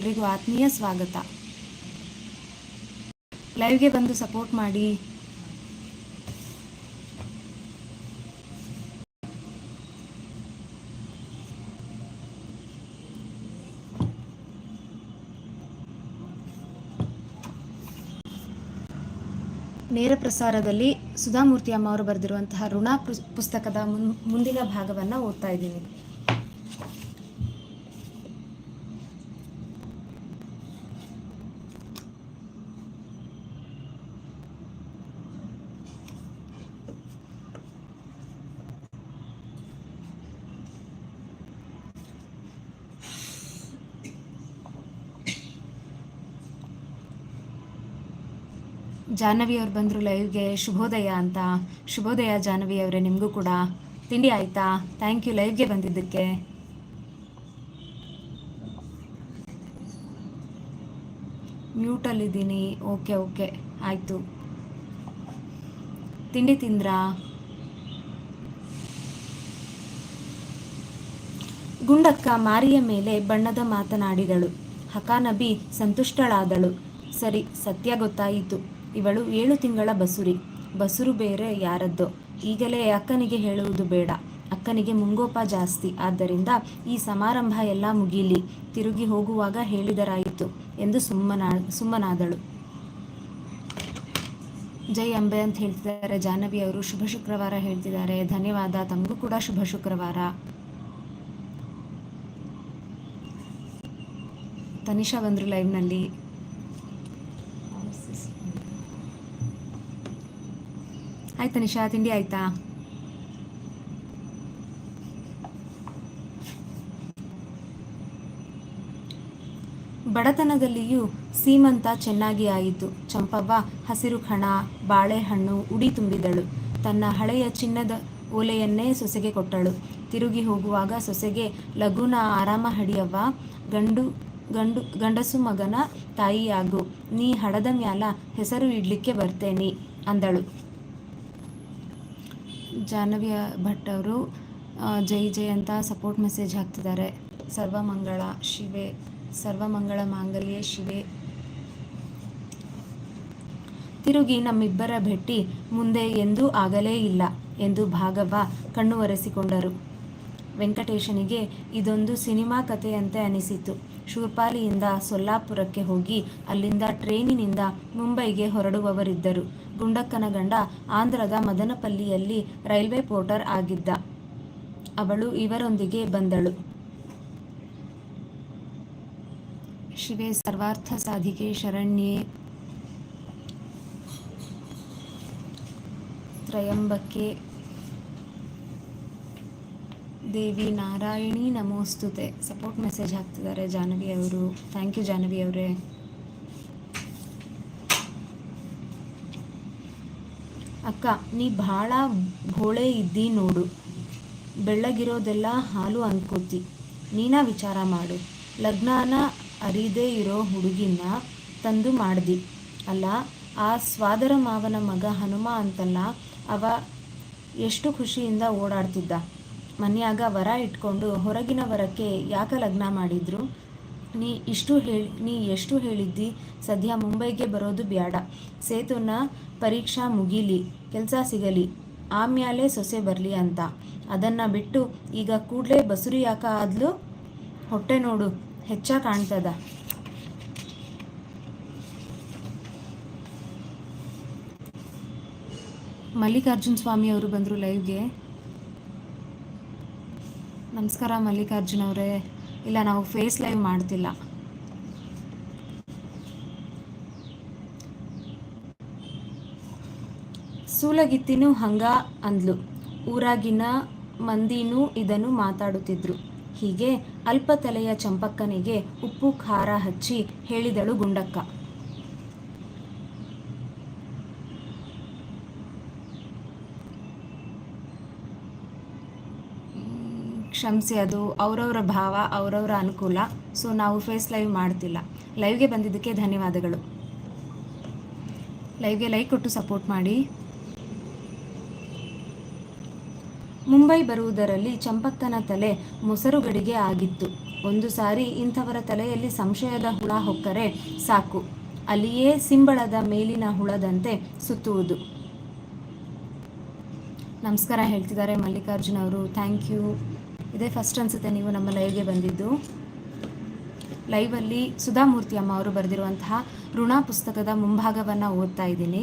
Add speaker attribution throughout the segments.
Speaker 1: ಎಲ್ರಿಗೂ ಆತ್ಮೀಯ ಸ್ವಾಗತ. ಲೈವ್ಗೆ ಬಂದು ಸಪೋರ್ಟ್ ಮಾಡಿ. ನೇರ ಪ್ರಸಾರದಲ್ಲಿ ಸುಧಾಮೂರ್ತಿ ಅಮ್ಮ ಅವರು ಬರೆದಿರುವಂತಹ ಋಣ ಪುಸ್- ಪುಸ್ತಕದ ಮುಂದಿನ ಭಾಗವನ್ನು ಓದ್ತಾ ಇದ್ದೀನಿ. ಜಾಹ್ನವಿ ಅವ್ರು ಬಂದರು ಲೈವ್ಗೆ, ಶುಭೋದಯ ಅಂತ. ಶುಭೋದಯ ಜಾಹ್ನವಿ ಅವರೇ, ನಿಮಗೂ ಕೂಡ. ತಿಂಡಿ ಆಯ್ತಾ? ಥ್ಯಾಂಕ್ ಯು ಲೈವ್ಗೆ ಬಂದಿದ್ದಕ್ಕೆ. ಮ್ಯೂಟಲ್ಲಿದ್ದೀನಿ ಓಕೆ ಓಕೆ ಆಯಿತು. ತಿಂಡಿ ತಿಂದ್ರಾ? ಗುಂಡಕ್ಕ ಮಾರಿಯ ಮೇಲೆ ಬಣ್ಣದ ಮಾತನಾಡಿದಳು. ಹಕಾನಬಿ ಸಂತುಷ್ಟಳಾದಳು. ಸರಿ, ಸತ್ಯ ಗೊತ್ತಾಯಿತು. ಇವಳು ಏಳು ತಿಂಗಳ ಬಸುರಿ. ಬಸುರು ಬೇರೆ ಯಾರದ್ದೋ. ಈಗಲೇ ಅಕ್ಕನಿಗೆ ಹೇಳುವುದು ಬೇಡ. ಅಕ್ಕನಿಗೆ ಮುಂಗೋಪ ಜಾಸ್ತಿ. ಆದ್ದರಿಂದ ಈ ಸಮಾರಂಭ ಎಲ್ಲ ಮುಗಿಲಿ. ತಿರುಗಿ ಹೋಗುವಾಗ ಹೇಳಿದರಾಯಿತು ಎಂದು ಸುಮ್ಮನಾ, ಸುಮ್ಮನಾದಳು. ಜೈ ಅಂಬೆ ಅಂತ ಹೇಳ್ತಿದ್ದಾರೆ. ಜಾಹ್ನವಿ ಅವರು ಶುಭ ಶುಕ್ರವಾರ ಹೇಳ್ತಿದ್ದಾರೆ. ಧನ್ಯವಾದ. ತಮಗೂ ಕೂಡ ಶುಭ ಶುಕ್ರವಾರ. ತನಿಷಾ ಬಂದರು ಲೈವ್ನಲ್ಲಿ ಆಯ್ತು ನಿಶಾ, ತಿಂಡಿ ಆಯ್ತಾ? ಬಡತನದಲ್ಲಿಯೂ ಸೀಮಂತ ಚೆನ್ನಾಗಿ ಆಯಿತು. ಚಂಪವ್ವ ಹಸಿರು ಖಣ ಬಾಳೆಹಣ್ಣು ಉಡಿ ತುಂಬಿದಳು. ತನ್ನ ಹಳೆಯ ಚಿನ್ನದ ಓಲೆಯನ್ನೇ ಸೊಸೆಗೆ ಕೊಟ್ಟಳು. ತಿರುಗಿ ಹೋಗುವಾಗ ಸೊಸೆಗೆ, ಲಘುನ ಆರಾಮ ಹಡಿಯವ್ವ, ಗಂಡು ಗಂಡು, ಗಂಡಸು ಮಗನ ತಾಯಿಯಾಗು. ನೀ ಹಡದ ಮ್ಯಾಲ ಹೆಸರು ಇಡ್ಲಿಕ್ಕೆ ಬರ್ತೇನಿ, ಅಂದಳು. ಜಾಹ್ನವಿ ಭಟ್ ಅವರು ಜೈ ಜೈ ಅಂತ ಸಪೋರ್ಟ್ ಮೆಸೇಜ್ ಹಾಕ್ತಿದ್ದಾರೆ. ಸರ್ವಮಂಗಳ ಶಿವೆ ಸರ್ವಮಂಗಳ ಮಾಂಗಲ್ಯ ಶಿವೆ. ತಿರುಗಿ ನಮ್ಮಿಬ್ಬರ ಭೇಟಿ ಮುಂದೆ ಎಂದೂ ಆಗಲೇ ಇಲ್ಲ ಎಂದು ಭಾಗವ ಕಣ್ಣು ಒರೆಸಿಕೊಂಡರು. ವೆಂಕಟೇಶನಿಗೆ ಇದೊಂದು ಸಿನಿಮಾ ಕಥೆಯಂತೆ ಅನಿಸಿತು. ಶೂರ್ಪಾಲಿಯಿಂದ ಸೊಲ್ಲಾಪುರಕ್ಕೆ ಹೋಗಿ ಅಲ್ಲಿಂದ ಟ್ರೈನಿನಿಂದ ಮುಂಬೈಗೆ ಹೊರಡುವವರಿದ್ದರು. ಗುಂಡಕ್ಕನ ಗಂಡ ಆಂಧ್ರದ ಮದನಪಲ್ಲಿಯಲ್ಲಿ ರೈಲ್ವೆ ಪೋರ್ಟರ್ ಆಗಿದ್ದ. ಅವಳು ಇವರೊಂದಿಗೆ ಬಂದಳು. ಶಿವೆ ಸರ್ವಾರ್ಥ ಸಾಧಿಕೆ ಶರಣ್ಯೆ. ತ್ರಯಂಬಕೆ ದೇವಿ ನಾರಾಯಣಿ ನಮೋಸ್ತುತೆ. ಸಪೋರ್ಟ್ ಮೆಸೇಜ್ ಹಾಕ್ತಿದ್ದಾರೆ ಜಾಹ್ನವಿ ಅವರು. ಥ್ಯಾಂಕ್ ಯು ಜಾಹ್ನವಿ ಅವರೇ. ಅಕ್ಕ, ನೀ ಭಾಳ ಭೋಳೆ ಇದ್ದಿ ನೋಡು. ಬೆಳ್ಳಗಿರೋದೆಲ್ಲ ಹಾಲು ಅನ್ಕೋತಿ. ನೀನ ವಿಚಾರ ಮಾಡು. ಲಗ್ನಾನ ಅರಿದೇ ಇರೋ ಹುಡುಗಿನ ತಂದು ಮಾಡ್ದಿ. ಅಲ್ಲ, ಆ ಸ್ವಾದರ ಮಾವನ ಮಗ ಹನುಮ ಅಂತಲ್ಲ, ಅವ ಎಷ್ಟು ಖುಷಿಯಿಂದ ಓಡಾಡ್ತಿದ್ದ. ಮನ್ಯಾಗ ವರ ಇಟ್ಕೊಂಡು ಹೊರಗಿನ ವರಕ್ಕೆ ಯಾಕೆ ಲಗ್ನ ಮಾಡಿದ್ರು? ನೀ ಇಷ್ಟು ಹೇಳಿ, ನೀ ಎಷ್ಟು ಹೇಳಿದ್ದಿ? ಸದ್ಯ ಮುಂಬೈಗೆ ಬರೋದು ಬ್ಯಾಡ. ಸೇತುನ ಪರೀಕ್ಷಾ ಮುಗಿಲಿ, ಕೆಲಸ ಸಿಗಲಿ, ಆಮ್ಯಾಲೆ ಸೊಸೆ ಬರಲಿ ಅಂತ. ಅದನ್ನು ಬಿಟ್ಟು ಈಗ ಕೂಡಲೇ ಬಸುರಿ ಯಾಕ ಆದ್ಲು? ಹೊಟ್ಟೆ ನೋಡು, ಹೆಚ್ಚ ಕಾಣ್ತದ. ಮಲ್ಲಿಕಾರ್ಜುನ್ ಸ್ವಾಮಿ ಅವರು ಬಂದರು ಲೈವ್ಗೆ ನಮಸ್ಕಾರ ಮಲ್ಲಿಕಾರ್ಜುನ್ ಅವರೇ. ಇಲ್ಲ, ನಾವು ಫೇಸ್ ಲೈವ್ ಮಾಡ್ತಿಲ್ಲ. ಸೂಲಗಿತ್ತಿನೂ ಹಂಗ ಅಂದ್ಲು. ಊರಾಗಿನ ಮಂದಿನೂ ಇದನ್ನು ಮಾತಾಡುತ್ತಿದ್ರು. ಹೀಗೆ ಅಲ್ಪ ತಲೆಯ ಚಂಪಕ್ಕನಿಗೆ ಉಪ್ಪು, ಖಾರ ಹಚ್ಚಿ ಹೇಳಿದಳು ಗುಂಡಕ್ಕ. ಕ್ಷಮಿಸಿ, ಅದು ಅವರವರ ಭಾವ, ಅವರವರ ಅನುಕೂಲ. ಸೊ, ನಾವು ಫೇಸ್ ಲೈವ್ ಮಾಡ್ತಿಲ್ಲ. ಲೈವ್ಗೆ ಬಂದಿದ್ದಕ್ಕೆ ಧನ್ಯವಾದಗಳು. ಲೈವ್ಗೆ ಲೈಕ್ ಕೊಟ್ಟು ಸಪೋರ್ಟ್ ಮಾಡಿ. ಮುಂಬೈ ಬರುವುದರಲ್ಲಿ ಚಂಪಕ್ಕನ ತಲೆ ಮೊಸರುಗಡಿಗೆ ಆಗಿತ್ತು. ಒಂದು ಸಾರಿ ಇಂಥವರ ತಲೆಯಲ್ಲಿ ಸಂಶಯದ ಹುಳ ಹೊಕ್ಕರೆ ಸಾಕು. ಅಲ್ಲಿಯೇ ಸಿಂಬಳದ ಮೇಲಿನ ಹುಳದಂತೆ ಸುತ್ತುವುದು. ನಮಸ್ಕಾರ ಹೇಳ್ತಿದ್ದಾರೆ ಮಲ್ಲಿಕಾರ್ಜುನ್ ಅವರು. ಥ್ಯಾಂಕ್ ಯು ಇದೇ. ಫಸ್ಟ್ ಅನಿಸುತ್ತೆ ನೀವು ನಮ್ಮ ಲೈವ್ಗೆ ಬಂದಿದ್ದು. ಲೈವಲ್ಲಿ ಸುಧಾಮೂರ್ತಿ ಅಮ್ಮ ಅವರು ಬರೆದಿರುವಂತಹ ಋಣ ಪುಸ್ತಕದ ಮುಂಭಾಗವನ್ನು ಓದ್ತಾ ಇದ್ದೀನಿ.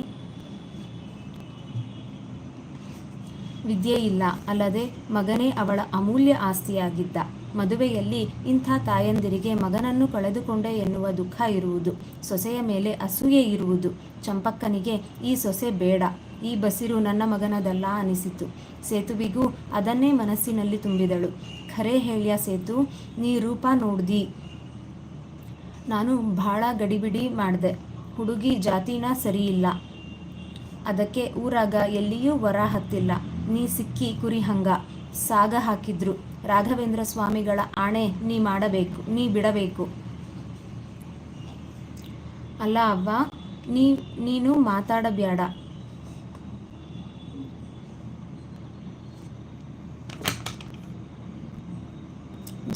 Speaker 1: ವಿದ್ಯೆ ಇಲ್ಲ, ಅಲ್ಲದೆ ಮಗನೇ ಅವಳ ಅಮೂಲ್ಯ ಆಸ್ತಿಯಾಗಿದ್ದ. ಮದುವೆಯಲ್ಲಿ ಇಂಥ ತಾಯಂದಿರಿಗೆ ಮಗನನ್ನು ಕಳೆದುಕೊಂಡೆ ಎನ್ನುವ ದುಃಖ ಇರುವುದು, ಸೊಸೆಯ ಮೇಲೆ ಅಸೂಯೆ ಇರುವುದು. ಚಂಪಕ್ಕನಿಗೆ ಈ ಸೊಸೆ ಬೇಡ. ಈ ಬಸಿರು ನನ್ನ ಮಗನದಲ್ಲ ಅನಿಸಿತು. ಸೇತುವಿಗೂ ಅದನ್ನೇ ಮನಸ್ಸಿನಲ್ಲಿ ತುಂಬಿದಳು. ಖರೆ ಹೇಳ್ಯ ಸೇತು, ನೀ ರೂಪ ನೋಡ್ದಿ. ನಾನು ಭಾಳ ಗಡಿಬಿಡಿ ಮಾಡಿದೆ. ಹುಡುಗಿ ಜಾತಿನ ಸರಿಯಿಲ್ಲ. ಅದಕ್ಕೆ ಊರಾಗ ಎಲ್ಲಿಯೂ ವರ ಹತ್ತಿಲ್ಲ. ನೀ ಸಿಕ್ಕಿ ಕುರಿ ಹಂಗ. ಸಾಗ ಹಾಕಿದ್ರು. ರಾಘವೇಂದ್ರ ಸ್ವಾಮಿಗಳ ಆಣೆ ನೀ ಮಾಡಬೇಕು, ನೀ ಬಿಡಬೇಕು. ಅಲ್ಲ ಅವ್ವ, ನೀ, ನೀನು ಮಾತಾಡಬ್ಯಾಡ.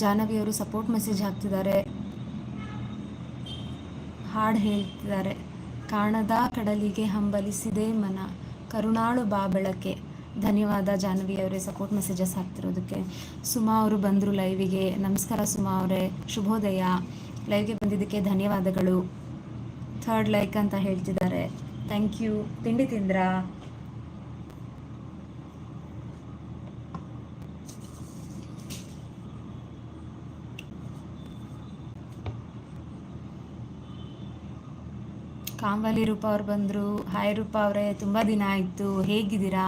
Speaker 1: ಜಾಹ್ನವಿಯವರು ಸಪೋರ್ಟ್ ಮೆಸೇಜ್ ಹಾಕ್ತಿದ್ದಾರೆ. ಹಾಡು ಹೇಳ್ತಿದ್ದಾರೆ. ಕಾಣದ ಕಡಲಿಗೆ ಹಂಬಲಿಸಿದೆ ಮನ. ಕರುಣಾಳು ಬಾ ಬೆಳಕೆ. ಧನ್ಯವಾದ ಜಾಹ್ನವಿ ಅವರೇ ಸಪೋರ್ಟ್ ಮೆಸೇಜಸ್ ಹಾಕ್ತಿರೋದಕ್ಕೆ. ಸುಮಾ ಅವರು ಬಂದರು ಲೈವಿಗೆ ನಮಸ್ಕಾರ ಸುಮಾ ಅವರೇ. ಶುಭೋದಯ. ಲೈವ್ಗೆ ಬಂದಿದ್ದಕ್ಕೆ ಧನ್ಯವಾದಗಳು. ಥರ್ಡ್ ಲೈಕ್ ಅಂತ ಹೇಳ್ತಿದ್ದಾರೆ. ಥ್ಯಾಂಕ್ ಯು ತಿಂಡಿ ತಿಂದ್ರಾ? ಕಾಂಬಲಿ ರೂಪ ಅವ್ರು ಬಂದರು, ಹಾಯ್ ರೂಪ ಅವರೇ, ತುಂಬ ದಿನ ಆಯಿತು, ಹೇಗಿದ್ದೀರಾ?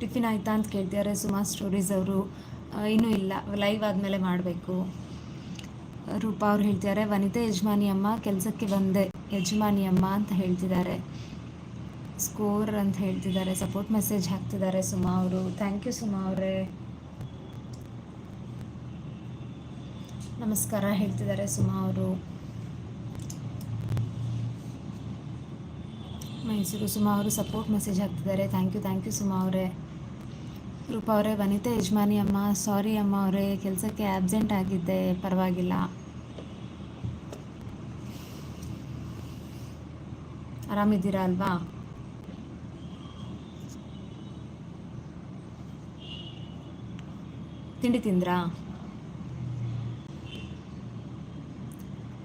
Speaker 1: ಟಿಫಿನ್ ಆಯಿತಾ ಅಂತ ಕೇಳ್ತಿದ್ದಾರೆ ಸುಮಾ ಸ್ಟೋರೀಸ್ ಅವರು. ಇನ್ನೂ ಇಲ್ಲ ಲೈವ್ ಆದಮೇಲೆ ಮಾಡಬೇಕು. ರೂಪ ಅವ್ರು ಹೇಳ್ತಿದ್ದಾರೆ ವನಿತೆ ಯಜಮಾನಿ ಅಮ್ಮ, ಕೆಲಸಕ್ಕೆ ಬಂದೆ, ಯಜಮಾನಿ ಅಮ್ಮ ಅಂತ ಹೇಳ್ತಿದ್ದಾರೆ ಸ್ಕೋರ್ ಅಂತ ಹೇಳ್ತಿದ್ದಾರೆ ಸಪೋರ್ಟ್ ಮೆಸೇಜ್ ಹಾಕ್ತಿದ್ದಾರೆ ಸುಮಾ ಅವರು. ಥ್ಯಾಂಕ್ ಯು ಸುಮಾ ಅವರೇ. ನಮಸ್ಕಾರ ಹೇಳ್ತಿದ್ದಾರೆ ಸುಮಾ ಅವರು. ಮೈಸೂರು ಸುಮಾ ಅವರು ಸಪೋರ್ಟ್ ಮೆಸೇಜ್ ಹಾಕ್ತಿದ್ದಾರೆ. Thank you thank you Suma ಅವರೇ. ರೂಪಾ ಅವರೇ, ವನಿತಾ ಯಜಮಾನಿ ಅಮ್ಮ ಸಾರಿ ಅಮ್ಮ ಅವರೇ, ಕೆಲಸಕ್ಕೆ ಆಬ್ಸೆಂಟ್ ಆಗಿದ್ದೆ, ಪರವಾಗಿಲ್ಲ. ಆರಾಮಿದ್ದೀರಾ ಅಲ್ವಾ? ತಿಂಡಿ ತಿಂದ್ರಾ?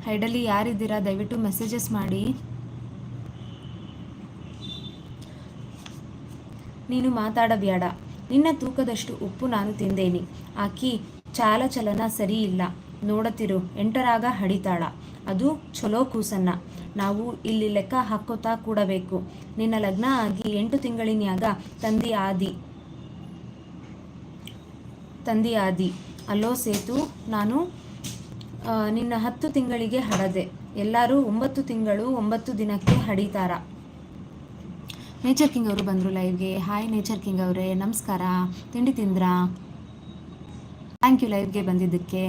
Speaker 1: ಹೈಡಲ್ಲಿ ಯಾರಿದ್ದೀರಾ? ದಯವಿಟ್ಟು ಮೆಸೇಜಸ್ ಮಾಡಿ. ನೀನು ಮಾತಾಡಬ್ಯಾಡ ನಿನ್ನ ತೂಕದಷ್ಟು ಉಪ್ಪು ನಾನು ತಿಂದೇನೆ. ಆಕಿ ಚಾಲಚಲನ ಸರಿ ಇಲ್ಲ ನೋಡತಿರು, ಎಂಟರಾಗ ಹಡಿತಾಳ. ಅದು ಚಲೋ ಕೂಸನ್ನ. ನಾವು ಇಲ್ಲಿ ಲೆಕ್ಕ ಹಾಕೋತಾ ಕೂಡಬೇಕು. ನಿನ್ನ ಲಗ್ನ ಆಗಿ ಎಂಟು ತಿಂಗಳಿನ್ಯಾಗ ತಂದಿ ಆದಿ. ತಂದಿ ಆದಿ. ಅಲ್ಲೋ ಸೇತು, ನಾನು ನಿನ್ನ ಹತ್ತು ತಿಂಗಳಿಗೆ ಹಡದೆ. ಎಲ್ಲರೂ ಒಂಬತ್ತು ತಿಂಗಳು ಒಂಬತ್ತು ದಿನಕ್ಕೆ ಹಡಿತಾರ. ನೇಚರ್ ಕಿಂಗ್ ಅವರು ಬಂದರು ಲೈವ್ಗೆ ಹಾಯ್ ನೇಚರ್ ಕಿಂಗ್ ಅವರೇ. ನಮಸ್ಕಾರ. ತಿಂಡಿ ತಿಂದ್ರಾ? ಥ್ಯಾಂಕ್ ಯು ಲೈವ್ಗೆ ಬಂದಿದ್ದಕ್ಕೆ.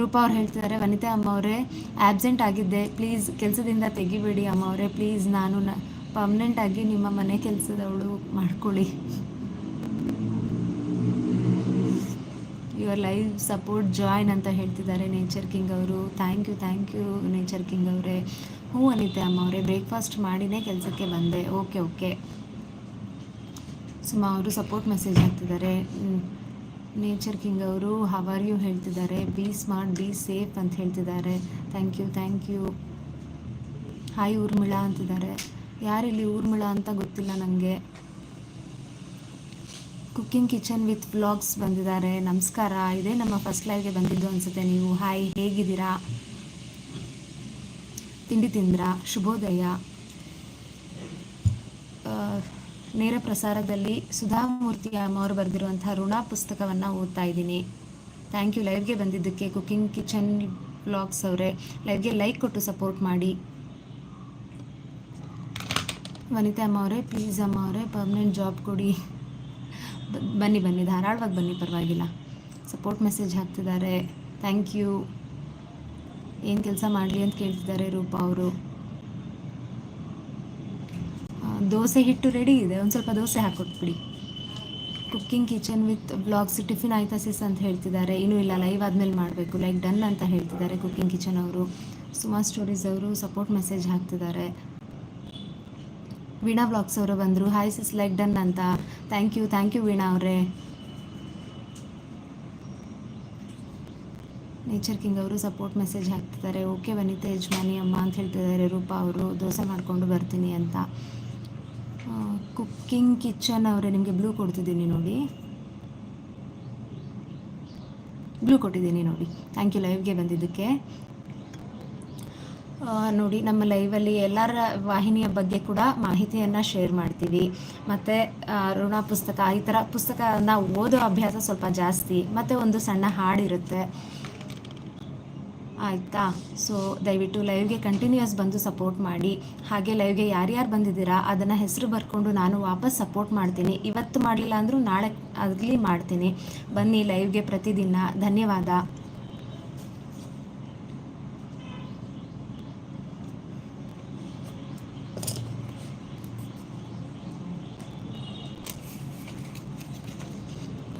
Speaker 1: ರೂಪಾ ಅವ್ರು ಹೇಳ್ತಿದ್ದಾರೆ ವನಿತಾ ಅಮ್ಮ ಅವರೇ ಆಬ್ಸೆಂಟ್ ಆಗಿದ್ದೆ. ಪ್ಲೀಸ್ ಕೆಲಸದಿಂದ ತೆಗಿಬೇಡಿ ಅಮ್ಮ ಅವರೇ. ಪ್ಲೀಸ್ ನಾನು ನ ಪರ್ಮನೆಂಟಾಗಿ ನಿಮ್ಮ ಮನೆ ಕೆಲಸದವಳು ಮಾಡ್ಕೊಳ್ಳಿ. ಯುವರ್ ಲೈವ್ ಸಪೋರ್ಟ್ ಜಾಯ್ನ್ ಅಂತ ಹೇಳ್ತಿದ್ದಾರೆ ನೇಚರ್ ಕಿಂಗ್ ಅವರು. Thank you thank you nature king ಅವರೇ. ಹ್ಞೂ ಅನಿತೆ ಅಮ್ಮ ಅವರೇ ಬ್ರೇಕ್ಫಾಸ್ಟ್ ಮಾಡಿನೇ ಕೆಲಸಕ್ಕೆ ಬಂದೆ. ಓಕೆ ಓಕೆ ಸುಮಾ ಅವರು ಸಪೋರ್ಟ್ ಮೆಸೇಜ್ ಹಾಕ್ತಿದ್ದಾರೆ. ನೇಚರ್ ಕಿಂಗ್ ಅವರು ಹವಾರ್ ಯು ಹೇಳ್ತಿದ್ದಾರೆ. ಬಿ ಸ್ಮಾರ್ಟ್ ಬಿ ಸೇಫ್ ಅಂತ ಹೇಳ್ತಿದ್ದಾರೆ. Thank you thank you hi Urmila ಅಂತಿದ್ದಾರೆ. ಯಾರಿಲ್ಲಿ ಊರ್ಮಿಳಾ ಅಂತ ಗೊತ್ತಿಲ್ಲ ನನಗೆ ಕುಕ್ಕಿಂಗ್ ಕಿಚನ್ ವಿತ್ ಬ್ಲಾಗ್ಸ್ ಬಂದಿದ್ದಾರೆ. ನಮಸ್ಕಾರ. ಇದೇ ನಮ್ಮ ಫಸ್ಟ್ ಲೈವ್ಗೆ ಬಂದಿದ್ದು ಅನಿಸುತ್ತೆ ನೀವು. ಹಾಯ್ ಹೇಗಿದ್ದೀರಾ? ತಿಂಡಿ ತಿಂದ್ರ, ಶುಭೋದಯ. ನೇರ ಪ್ರಸಾರದಲ್ಲಿ ಸುಧಾಮೂರ್ತಿ ಅವರು ಬರೆದಿರುವಂತಹ ಋಣ ಪುಸ್ತಕವನ್ನು ಓದ್ತಾ ಇದ್ದೀನಿ. Thank you. ಲೈವ್ಗೆ ಬಂದಿದ್ದಕ್ಕೆ ಕುಕಿಂಗ್ ಕಿಚನ್ ಬ್ಲಾಗ್ಸ್ ಅವರೇ, ಲೈವ್ಗೆ ಲೈಕ್ ಕೊಟ್ಟು ಸಪೋರ್ಟ್ ಮಾಡಿ. ವನಿತಾ ಅಮ್ಮ ಅವರೇ, ಪ್ಲೀಸ್ ಅಮ್ಮ ಅವರೇ, ಪರ್ಮನೆಂಟ್ ಜಾಬ್ ಕೊಡಿ. ಬನ್ನಿ ಬನ್ನಿ. ಧಾರಾಳವಾಗಿ ಬನ್ನಿ, ಪರವಾಗಿಲ್ಲ. ಸಪೋರ್ಟ್ ಮೆಸೇಜ್ ಹಾಕ್ತಿದ್ದಾರೆ. Thank you. ಏನು ಕೆಲಸ ಮಾಡಲಿ ಅಂತ ಕೇಳ್ತಿದ್ದಾರೆ ರೂಪ ಅವರು. ದೋಸೆ ಹಿಟ್ಟು ರೆಡಿ ಇದೆ. ಒಂದು ಸ್ವಲ್ಪ dosa ಹಾಕೊಟ್ಬಿಡಿ. Cooking kitchen with blogs tiffin ಆಯ್ತಾ ಸಿಸ್ ಅಂತ ಹೇಳ್ತಿದ್ದಾರೆ. ಇನ್ನೂ ಇಲ್ಲ ಲೈವ್ ಆದಮೇಲೆ ಮಾಡಬೇಕು. ಲೈಕ್ ಡನ್ ಅಂತ ಹೇಳ್ತಿದ್ದಾರೆ ಕುಕ್ಕಿಂಗ್ ಕಿಚನ್ ಅವರು. ಸುಮಾ ಸ್ಟೋರೀಸ್ ಅವರು ಸಪೋರ್ಟ್ ಮೆಸೇಜ್ ಹಾಕ್ತಿದ್ದಾರೆ. ವೀಣಾ ಬ್ಲಾಗ್ಸ್ ಅವರು ಬಂದರು. ಹಾಯ್ ಸಿಸ್ ಲೈಕ್ ಡನ್ ಅಂತ. Thank you thank you Veena ಅವರೇ. ನೇಚರ್ ಕಿಂಗ್ ಅವರು ಸಪೋರ್ಟ್ ಮೆಸೇಜ್ ಹಾಕ್ತಿದ್ದಾರೆ. ಓಕೆ ವನಿತಾ ಯಜಮಾನಿ, ಅಮ್ಮ ಅಂತ ಹೇಳ್ತಿದ್ದಾರೆ. ರೂಪಾ ಅವರು ದೋಸೆ ಮಾಡಿಕೊಂಡು ಬರ್ತೀನಿ ಅಂತ. ಕುಕ್ಕಿಂಗ್ ಕಿಚನ್ ಅವರೇ ನಿಮಗೆ ಬ್ಲೂ ಕೊಡ್ತಿದ್ದೀನಿ ನೋಡಿ. ಬ್ಲೂ ಕೊಟ್ಟಿದ್ದೀನಿ ನೋಡಿ. ಥ್ಯಾಂಕ್ ಯು ಲೈವ್ಗೆ ಬಂದಿದ್ದಕ್ಕೆ. ನೋಡಿ ನಮ್ಮ ಲೈವಲ್ಲಿ ಎಲ್ಲರ ವಾಹಿನಿಯ ಬಗ್ಗೆ ಕೂಡ ಮಾಹಿತಿಯನ್ನು ಶೇರ್ ಮಾಡ್ತೀವಿ. ಮತ್ತು ಋಣ ಪುಸ್ತಕ, ಈ ಥರ ಪುಸ್ತಕನ ಓದೋ ಅಭ್ಯಾಸ ಸ್ವಲ್ಪ ಜಾಸ್ತಿ. ಮತ್ತು ಒಂದು ಸಣ್ಣ ಹಾಡಿರುತ್ತೆ. ಆಯಿತಾ? ಸೊ ದಯವಿಟ್ಟು ಲೈವ್ಗೆ ಕಂಟಿನ್ಯೂಯಸ್ ಬಂದು ಸಪೋರ್ಟ್ ಮಾಡಿ. ಹಾಗೆ ಲೈವ್ಗೆ ಯಾರ್ಯಾರು ಬಂದಿದ್ದೀರಾ, ಅದನ್ನು ಹೆಸರು ಬರ್ಕೊಂಡು ನಾನು ವಾಪಸ್ ಸಪೋರ್ಟ್ ಮಾಡ್ತೀನಿ. ಇವತ್ತು ಮಾಡಲಿಲ್ಲ ಅಂದರೂ ನಾಳೆ ಆಗಲಿ ಮಾಡ್ತೀನಿ. ಬನ್ನಿ ಲೈವ್ಗೆ ಪ್ರತಿದಿನ. ಧನ್ಯವಾದ.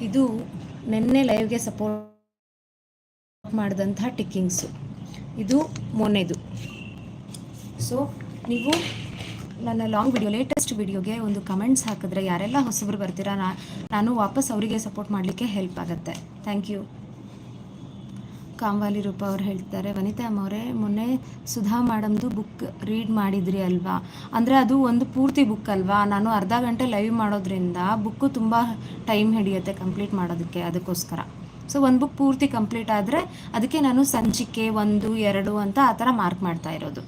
Speaker 1: ಇದು ನಿನ್ನೆ ಲೈವ್ಗೆ ಸಪೋರ್ಟ್ ಮಾಡಿದಂಥ ಟಿಕ್ಕಿಂಗ್ಸು. ಇದು ಮೊನ್ನೆದು. ಸೊ ನೀವು ನನ್ನ ಲಾಂಗ್ ವಿಡಿಯೋ ಲೇಟೆಸ್ಟ್ ವಿಡಿಯೋಗೆ ಒಂದು ಕಮೆಂಟ್ಸ್ ಹಾಕಿದ್ರೆ ಯಾರೆಲ್ಲ ಹೊಸಬ್ರು ಬರ್ತೀರಾ, ನಾ, ನಾನು ವಾಪಸ್ ಅವರಿಗೆ ಸಪೋರ್ಟ್ ಮಾಡಲಿಕ್ಕೆ ಹೆಲ್ಪ್ ಆಗುತ್ತೆ. ಥ್ಯಾಂಕ್ ಯು ಕಾಂವಾಲಿ ರೂಪ ಅವ್ರು ಹೇಳ್ತಾರೆ, ವನಿತಾ ಅವರೇ ಮೊನ್ನೆ ಸುಧಾ ಮೇಡಮ್ದು ಬುಕ್ ರೀಡ್ ಮಾಡಿದ್ರಿ ಅಲ್ವಾ? ಅಂದರೆ ಅದು ಒಂದು ಪೂರ್ತಿ ಬುಕ್ ಅಲ್ವಾ? ನಾನು ಅರ್ಧ ಗಂಟೆ ಲೈವ್ ಮಾಡೋದ್ರಿಂದ ಬುಕ್ಕು ತುಂಬ ಟೈಮ್ ಹಿಡಿಯುತ್ತೆ ಕಂಪ್ಲೀಟ್ ಮಾಡೋದಕ್ಕೆ ಅದಕ್ಕೋಸ್ಕರ. ಸೊ ಒಂದು ಬುಕ್ ಪೂರ್ತಿ ಕಂಪ್ಲೀಟ್ ಆದರೆ ಅದಕ್ಕೆ ನಾನು ಸಂಚಿಕೆ ಒಂದು, ಎರಡು ಅಂತ ಆ ಥರ ಮಾರ್ಕ್ ಮಾಡ್ತಾ ಇರೋದು.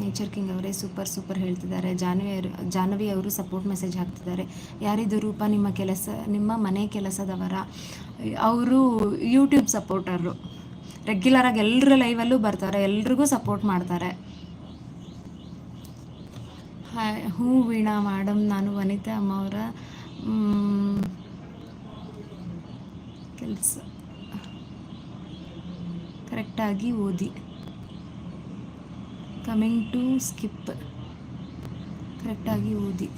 Speaker 1: ನೇಚರ್ ಕಿಂಗ್ ಅವರೇ ಸೂಪರ್ ಸೂಪರ್ ಹೇಳ್ತಿದ್ದಾರೆ. ಜಾನ್ವಿ ಜಾಹ್ನವಿ ಅವರು ಸಪೋರ್ಟ್ ಮೆಸೇಜ್ ಹಾಕ್ತಿದ್ದಾರೆ. ಯಾರಿದು ರೂಪ? ನಿಮ್ಮ ಕೆಲಸ, ನಿಮ್ಮ ಮನೆ ಕೆಲಸದವರ? ಅವರು ಯೂಟ್ಯೂಬ್ ಸಪೋರ್ಟರು ರೆಗ್ಯುಲರಾಗಿ ಎಲ್ಲರ ಲೈವಲ್ಲೂ ಬರ್ತಾರೆ. ಎಲ್ರಿಗೂ ಸಪೋರ್ಟ್ ಮಾಡ್ತಾರೆ. ಹ್ಞೂ ವೀಣಾ ಮಾಡಮ್ ನಾನು ವನಿತಾ ಅಮ್ಮ ಅವರ ಕೆಲಸ ಕರೆಕ್ಟಾಗಿ ಓದಿ. ಕಮಿಂಗ್ ಟು ಸ್ಕಿಪ್ ಕರೆಕ್ಟಾಗಿ ಓದಿ.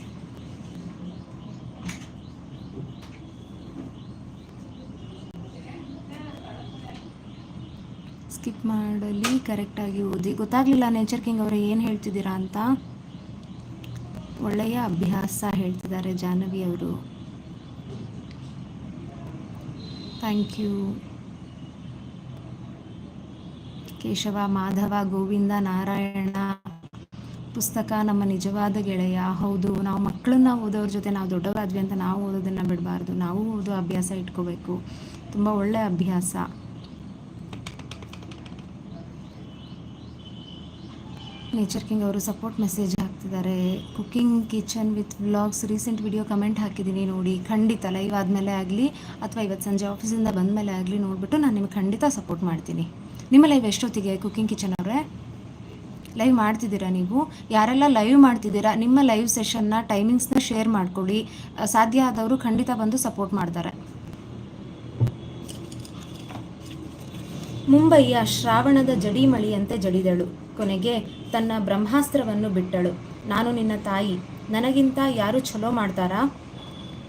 Speaker 1: ಸ್ಕಿಪ್ ಮಾಡಲಿ ಕರೆಕ್ಟಾಗಿ ಓದಿ. ಗೊತ್ತಾಗಲಿಲ್ಲ ನೇಚರ್ ಕಿಂಗ್ ಅವರೇ ಏನು ಹೇಳ್ತಿದ್ದೀರಾ ಅಂತ? ಒಳ್ಳೆಯ ಅಭ್ಯಾಸ ಹೇಳ್ತಿದ್ದಾರೆ ಜಾಹ್ನವಿ ಅವರು. ಥ್ಯಾಂಕ್ ಯು ಕೇಶವ, ಮಾಧವ, ಗೋವಿಂದ, ನಾರಾಯಣ, ಪುಸ್ತಕ ನಮ್ಮ ನಿಜವಾದ ಗೆಳೆಯ. ಹೌದು, ನಾವು ಮಕ್ಕಳನ್ನ ಓದೋರ ಜೊತೆ ನಾವು ದೊಡ್ಡವರಾದ್ವಿ ಅಂತ ನಾವು ಓದೋದನ್ನ ಬಿಡಬಾರ್ದು. ನಾವು ಓದೋ ಅಭ್ಯಾಸ ಇಟ್ಕೋಬೇಕು. ತುಂಬ ಒಳ್ಳೆ ಅಭ್ಯಾಸ. ನೇಚರ್ ಕಿಂಗ್ ಅವರು ಸಪೋರ್ಟ್ ಮೆಸೇಜ್ ಹಾಕ್ತಿದ್ದಾರೆ cooking kitchen with vlogs recent video comment ಹಾಕಿದ್ದೀನಿ ನೋಡಿ. ಖಂಡಿತ ಲೈವ್ ಆದಮೇಲೆ ಆಗಲಿ ಅಥವಾ ಇವತ್ತು ಸಂಜೆ ಆಫೀಸಿಂದ ಬಂದಮೇಲೆ ಆಗಲಿ ನೋಡಿಬಿಟ್ಟು ನಾನು ನಿಮ್ಗೆ ಖಂಡಿತ ಸಪೋರ್ಟ್ ಮಾಡ್ತೀನಿ. ನಿಮ್ಮ ಲೈವ್ ಎಷ್ಟೊತ್ತಿಗೆ ಕುಕ್ಕಿಂಗ್ ಕಿಚನ್ ಅವರೇ? ಲೈವ್ ಮಾಡ್ತಿದ್ದೀರಾ ನೀವು? ಯಾರೆಲ್ಲ ಲೈವ್ ಮಾಡ್ತಿದ್ದೀರಾ, ನಿಮ್ಮ ಲೈವ್ ಸೆಷನ್ನ ಟೈಮಿಂಗ್ಸ್ನ ಶೇರ್ ಮಾಡ್ಕೊಳ್ಳಿ. ಸಾಧ್ಯ ಆದವರು ಖಂಡಿತ ಬಂದು ಸಪೋರ್ಟ್ ಮಾಡ್ತಾರೆ. ಮುಂಬಯಿಯ ಶ್ರಾವಣದ ಜಡಿಮಳಿಯಂತೆ ಜಡಿದಳು. ಕೊನೆಗೆ ತನ್ನ ಬ್ರಹ್ಮಾಸ್ತ್ರವನ್ನು ಬಿಟ್ಟಳು. ನಾನು ನಿನ್ನ ತಾಯಿ. ನನಗಿಂತ ಯಾರು ಚಲೋ ಮಾಡ್ತಾರಾ?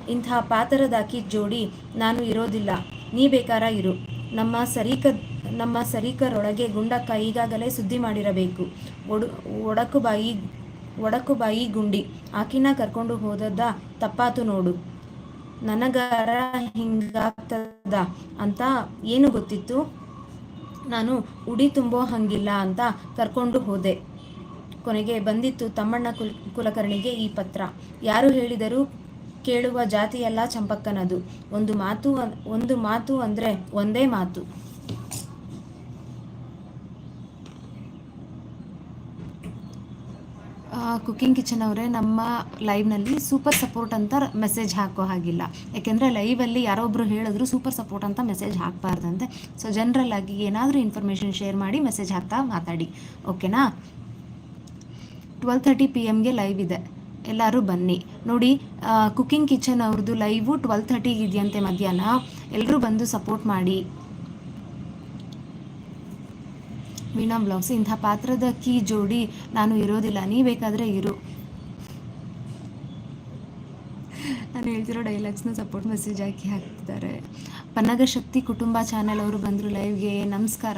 Speaker 1: ಇಂಥ ಪಾತರದಾಕಿ ಜೋಡಿ ನಾನು ಇರೋದಿಲ್ಲ. ನೀ ಬೇಕಾರ ಇರು. ನಮ್ಮ ಸರೀಕ, ನಮ್ಮ ಸರೀಕರೊಳಗೆ ಗುಂಡಕ್ಕ ಈಗಾಗಲೇ ಸುದ್ದಿ ಮಾಡಿರಬೇಕು. ಒಡು ಒಡಕುಬಾಯಿ ಒಡಕು ಬಾಯಿ ಗುಂಡಿ. ಆಕಿನ ಕರ್ಕೊಂಡು ಹೋದದ್ದ ತಪ್ಪಾತು ನೋಡು. ನನಗಾರ ಹಿಂಗಾಗ್ತದ ಅಂತ ಏನು ಗೊತ್ತಿತ್ತು? ನಾನು ಉಡಿ ತುಂಬೋ ಹಂಗಿಲ್ಲ ಅಂತ ಕರ್ಕೊಂಡು ಹೋದೆ. ಕೊನೆಗೆ ಬಂದಿತ್ತು ತಮ್ಮಣ್ಣ ಕುಲ್, ಕುಲಕರ್ಣಿಗೆ ಈ ಪತ್ರ. ಯಾರು ಹೇಳಿದರೂ ಕೇಳುವ ಜಾತಿಯೆಲ್ಲ ಚಂಪಕ್ಕನದು. ಒಂದು ಮಾತು ಒಂದು ಮಾತು ಅಂದರೆ ಒಂದೇ ಮಾತು. ಕುಕಿಂಗ್ ಕಿಚನ್ ಅವರೇ, ನಮ್ಮ ಲೈವ್ನಲ್ಲಿ ಸೂಪರ್ ಸಪೋರ್ಟ್ ಅಂತ ಮೆಸೇಜ್ ಹಾಕೋ ಹಾಗಿಲ್ಲ. ಯಾಕೆಂದರೆ ಲೈವಲ್ಲಿ ಯಾರೊಬ್ಬರು ಹೇಳಿದ್ರು ಸೂಪರ್ ಸಪೋರ್ಟ್ ಅಂತ ಮೆಸೇಜ್ ಹಾಕಬಾರ್ದಂತೆ. ಸೊ ಜನರಲ್ ಆಗಿ ಏನಾದರೂ ಇನ್ಫಾರ್ಮೇಷನ್ ಶೇರ್ ಮಾಡಿ ಮೆಸೇಜ್ ಹಾಕ್ತಾ ಮಾತಾಡಿ. ಓಕೆನಾ ಟ್ವೆಲ್ ತರ್ಟಿ ಪಿ ಎಮ್ಗೆ ಲೈವ್ ಇದೆ. ಎಲ್ಲರೂ ಬನ್ನಿ. ನೋಡಿ ಕುಕ್ಕಿಂಗ್ ಕಿಚನ್ ಅವ್ರದ್ದು ಲೈವು ಟ್ವೆಲ್ ತರ್ಟಿಗೆ ಇದೆಯಂತೆ ಮಧ್ಯಾಹ್ನ. ಎಲ್ಲರೂ ಬಂದು ಸಪೋರ್ಟ್ ಮಾಡಿ. ವೀಣಾ ಬ್ಲೌಸ್ ಇಂಥ ಪಾತ್ರದ ಕೀ ಜೋಡಿ ನಾನು ಇರೋದಿಲ್ಲ. ನೀ ಬೇಕಾದರೆ ಇರು. ನಾನು ಹೇಳ್ತಿರೋ ಡೈಲಾಗ್ಸ್ನ ಸಪೋರ್ಟ್ ಮೆಸೇಜ್ ಹಾಕಿ ಹಾಕ್ತಿದ್ದಾರೆ. ಪನ್ನಗ ಶಕ್ತಿ ಕುಟುಂಬ ಚಾನೆಲ್ ಅವರು ಬಂದರು ಲೈವ್ಗೆ ನಮಸ್ಕಾರ.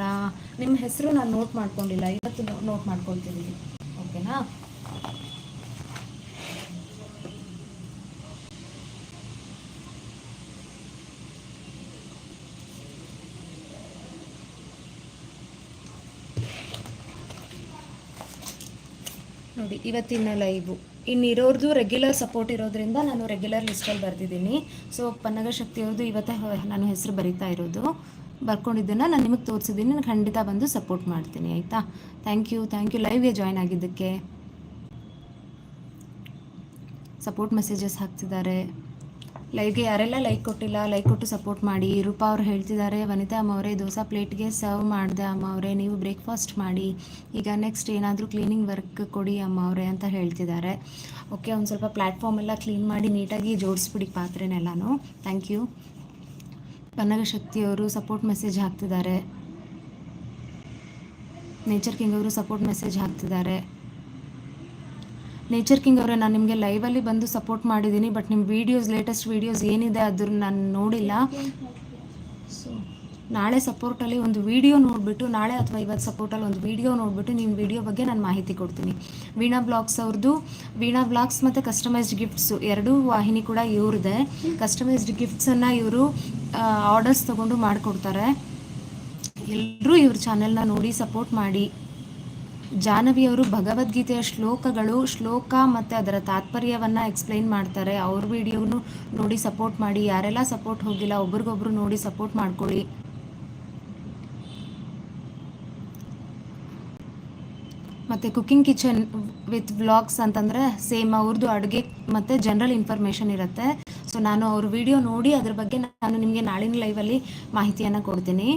Speaker 1: ನಿಮ್ಮ ಹೆಸರು ನಾನು ನೋಟ್ ಮಾಡ್ಕೊಂಡಿಲ್ಲ. ಇವತ್ತು ನೋಟ್ ಮಾಡ್ಕೊಳ್ತೀನಿ ಓಕೆನಾ ನೋಡಿ ಇವತ್ತಿನ ಲೈವು ಇನ್ನಿರೋರ್ದು ರೆಗ್ಯುಲರ್ ಸಪೋರ್ಟ್ ಇರೋದ್ರಿಂದ ನಾನು ರೆಗ್ಯುಲರ್ ಲಿಸ್ಟಲ್ಲಿ ಬರೆದಿದ್ದೀನಿ. ಸೊ ಪನ್ನಗ ಶಕ್ತಿಯವ್ರದ್ದು ಇವತ್ತೇ ನಾನು ಹೆಸರು ಬರಿತಾ ಇರೋದು. ಬರ್ಕೊಂಡಿದ್ದನ್ನು ನಾನು ನಿಮಗೆ ತೋರಿಸಿದ್ದೀನಿ ನಾನು ಖಂಡಿತ ಬಂದು ಸಪೋರ್ಟ್ ಮಾಡ್ತೀನಿ, ಆಯಿತಾ? ಥ್ಯಾಂಕ್ ಯು ಥ್ಯಾಂಕ್ ಯು ಲೈವ್ಗೆ ಜಾಯ್ನ್ ಆಗಿದ್ದಕ್ಕೆ. ಸಪೋರ್ಟ್ ಮೆಸೇಜಸ್ ಹಾಕ್ತಿದ್ದಾರೆ. ಲೈವ್ಗೆ ಯಾರೆಲ್ಲ ಲೈಕ್ ಕೊಟ್ಟಿಲ್ಲ, ಲೈಕ್ ಕೊಟ್ಟು ಸಪೋರ್ಟ್ ಮಾಡಿ, ರೂಪಾ ಅವ್ರು ಹೇಳ್ತಿದ್ದಾರೆ, ವನಿತಾ ಅಮ್ಮ ಅವರೇ ದೋಸೆ ಪ್ಲೇಟ್ಗೆ ಸರ್ವ್ ಮಾಡಿದೆ ಅಮ್ಮ ಅವರೇ, ನೀವು ಬ್ರೇಕ್ಫಾಸ್ಟ್ ಮಾಡಿ, ಈಗ ನೆಕ್ಸ್ಟ್ ಏನಾದರೂ ಕ್ಲೀನಿಂಗ್ ವರ್ಕ್ ಕೊಡಿ ಅಮ್ಮ ಅವರೇ ಅಂತ ಹೇಳ್ತಿದ್ದಾರೆ. ಓಕೆ, ಒಂದು ಸ್ವಲ್ಪ ಪ್ಲ್ಯಾಟ್ಫಾರ್ಮ್ ಎಲ್ಲ ಕ್ಲೀನ್ ಮಾಡಿ ನೀಟಾಗಿ ಜೋಡಿಸ್ಬಿಡಿ ಪಾತ್ರೆನೆಲ್ಲನೂ. ಥ್ಯಾಂಕ್ ಯು ಕನ್ನಡ ಶಕ್ತಿಯವರು ಸಪೋರ್ಟ್ ಮೆಸೇಜ್ ಹಾಕ್ತಿದ್ದಾರೆ. ನೇಚರ್ ಕಿಂಗ್ ಅವರು ಸಪೋರ್ಟ್ ಮೆಸೇಜ್ ಹಾಕ್ತಿದ್ದಾರೆ. ನೇಚರ್ ಕಿಂಗ್ ಅವರೇ, ನಾನು ನಿಮಗೆ ಲೈವಲ್ಲಿ ಬಂದು ಸಪೋರ್ಟ್ ಮಾಡಿದ್ದೀನಿ ಬಟ್ ನಿಮ್ಮ ವೀಡಿಯೋಸ್ ಲೇಟೆಸ್ಟ್ ವೀಡಿಯೋಸ್ ಏನಿದೆ ಅದ್ರ ನಾನು ನೋಡಿಲ್ಲ. ಸೊ ನಾಳೆ ಸಪೋರ್ಟಲ್ಲಿ ಒಂದು ವೀಡಿಯೋ ನೋಡಿಬಿಟ್ಟು, ನಾಳೆ ಅಥವಾ ಇವತ್ತು ಸಪೋರ್ಟಲ್ಲಿ ಒಂದು ವಿಡಿಯೋ ನೋಡಿಬಿಟ್ಟು ನಿಮ್ಮ ವಿಡಿಯೋ ಬಗ್ಗೆ ನಾನು ಮಾಹಿತಿ ಕೊಡ್ತೀನಿ. ವೀಣಾ ಬ್ಲಾಗ್ಸ್ ಅವ್ರದ್ದು ವೀಣಾ ಬ್ಲಾಗ್ಸ್ ಮತ್ತು ಕಸ್ಟಮೈಸ್ಡ್ ಗಿಫ್ಟ್ಸು ಎರಡೂ ವಾಹಿನಿ ಕೂಡ ಇವ್ರದೆ. ಕಸ್ಟಮೈಸ್ಡ್ ಗಿಫ್ಟ್ಸನ್ನು ಇವರು ಆರ್ಡರ್ಸ್ ತೊಗೊಂಡು ಮಾಡಿಕೊಡ್ತಾರೆ. ಎಲ್ಲರೂ ಇವ್ರ ಚಾನೆಲ್ನ ನೋಡಿ ಸಪೋರ್ಟ್ ಮಾಡಿ. ಜಾಹ್ನವಿಯವರು ಭಗವದ್ಗೀತೆಯ ಶ್ಲೋಕಗಳು, ಶ್ಲೋಕ ಮತ್ತು ಅದರ ತಾತ್ಪರ್ಯವನ್ನು ಎಕ್ಸ್ಪ್ಲೈನ್ ಮಾಡ್ತಾರೆ. ಅವ್ರ ವಿಡಿಯೋನು ನೋಡಿ ಸಪೋರ್ಟ್ ಮಾಡಿ. ಯಾರೆಲ್ಲ ಸಪೋರ್ಟ್ ಹೋಗಿಲ್ಲ, ಒಬ್ರಿಗೊಬ್ರು ನೋಡಿ ಸಪೋರ್ಟ್ ಮಾಡ್ಕೊಳ್ಳಿ. ಮತ್ತು ಕುಕ್ಕಿಂಗ್ ಕಿಚನ್ ವಿತ್ ವ್ಲಾಗ್ಸ್ ಅಂತಂದರೆ ಸೇಮ್ ಅವ್ರದ್ದು ಅಡುಗೆ ಮತ್ತು ಜನರಲ್ ಇನ್ಫಾರ್ಮೇಷನ್ ಇರುತ್ತೆ. ಸೊ ನಾನು ಅವ್ರ ವಿಡಿಯೋ ನೋಡಿ, ಅದ್ರ ಬಗ್ಗೆ ನಾನು ನಿಮಗೆ ನಾಳಿನ ಲೈವಲ್ಲಿ ಮಾಹಿತಿಯನ್ನು ಕೊಡ್ತೀನಿ.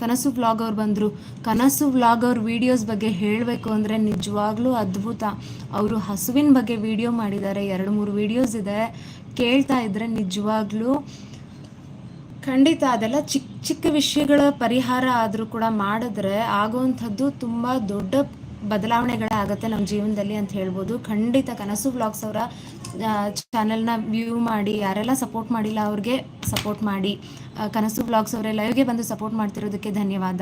Speaker 1: ಕನಸು ವ್ಲಾಗ್ ಅವ್ರು ಬಂದರು. ಕನಸು ವ್ಲಾಗ್ ಅವ್ರ ವೀಡಿಯೋಸ್ ಬಗ್ಗೆ ಹೇಳಬೇಕು ಅಂದರೆ ನಿಜವಾಗ್ಲೂ ಅದ್ಭುತ. ಅವರು ಹಸುವಿನ ಬಗ್ಗೆ ವಿಡಿಯೋ ಮಾಡಿದ್ದಾರೆ. ಎರಡು ಮೂರು ವೀಡಿಯೋಸ್ ಇದೆ. ಕೇಳ್ತಾ ಇದ್ರೆ ನಿಜವಾಗ್ಲೂ ಖಂಡಿತ ಅದೆಲ್ಲ ಚಿಕ್ಕ ಚಿಕ್ಕ ವಿಷಯಗಳ ಪರಿಹಾರ ಆದರೂ ಕೂಡ ಮಾಡಿದ್ರೆ ಆಗುವಂಥದ್ದು ತುಂಬ ದೊಡ್ಡ ಬದಲಾವಣೆಗಳೇ ಆಗುತ್ತೆ ನಮ್ಮ ಜೀವನದಲ್ಲಿ ಅಂತ ಹೇಳ್ಬೋದು. ಖಂಡಿತ ಕನಸು ಬ್ಲಾಗ್ಸ್ ಅವರ ಚಾನೆಲ್ನ ವ್ಯೂ ಮಾಡಿ, ಯಾರೆಲ್ಲ ಸಪೋರ್ಟ್ ಮಾಡಿಲ್ಲ ಅವ್ರಿಗೆ ಸಪೋರ್ಟ್ ಮಾಡಿ. ಕನಸು ವ್ಲಾಗ್ಸ್ ಅವರೇ ಲೈವ್ಗೆ ಬಂದು ಸಪೋರ್ಟ್ ಮಾಡ್ತಿರೋದಕ್ಕೆ ಧನ್ಯವಾದ.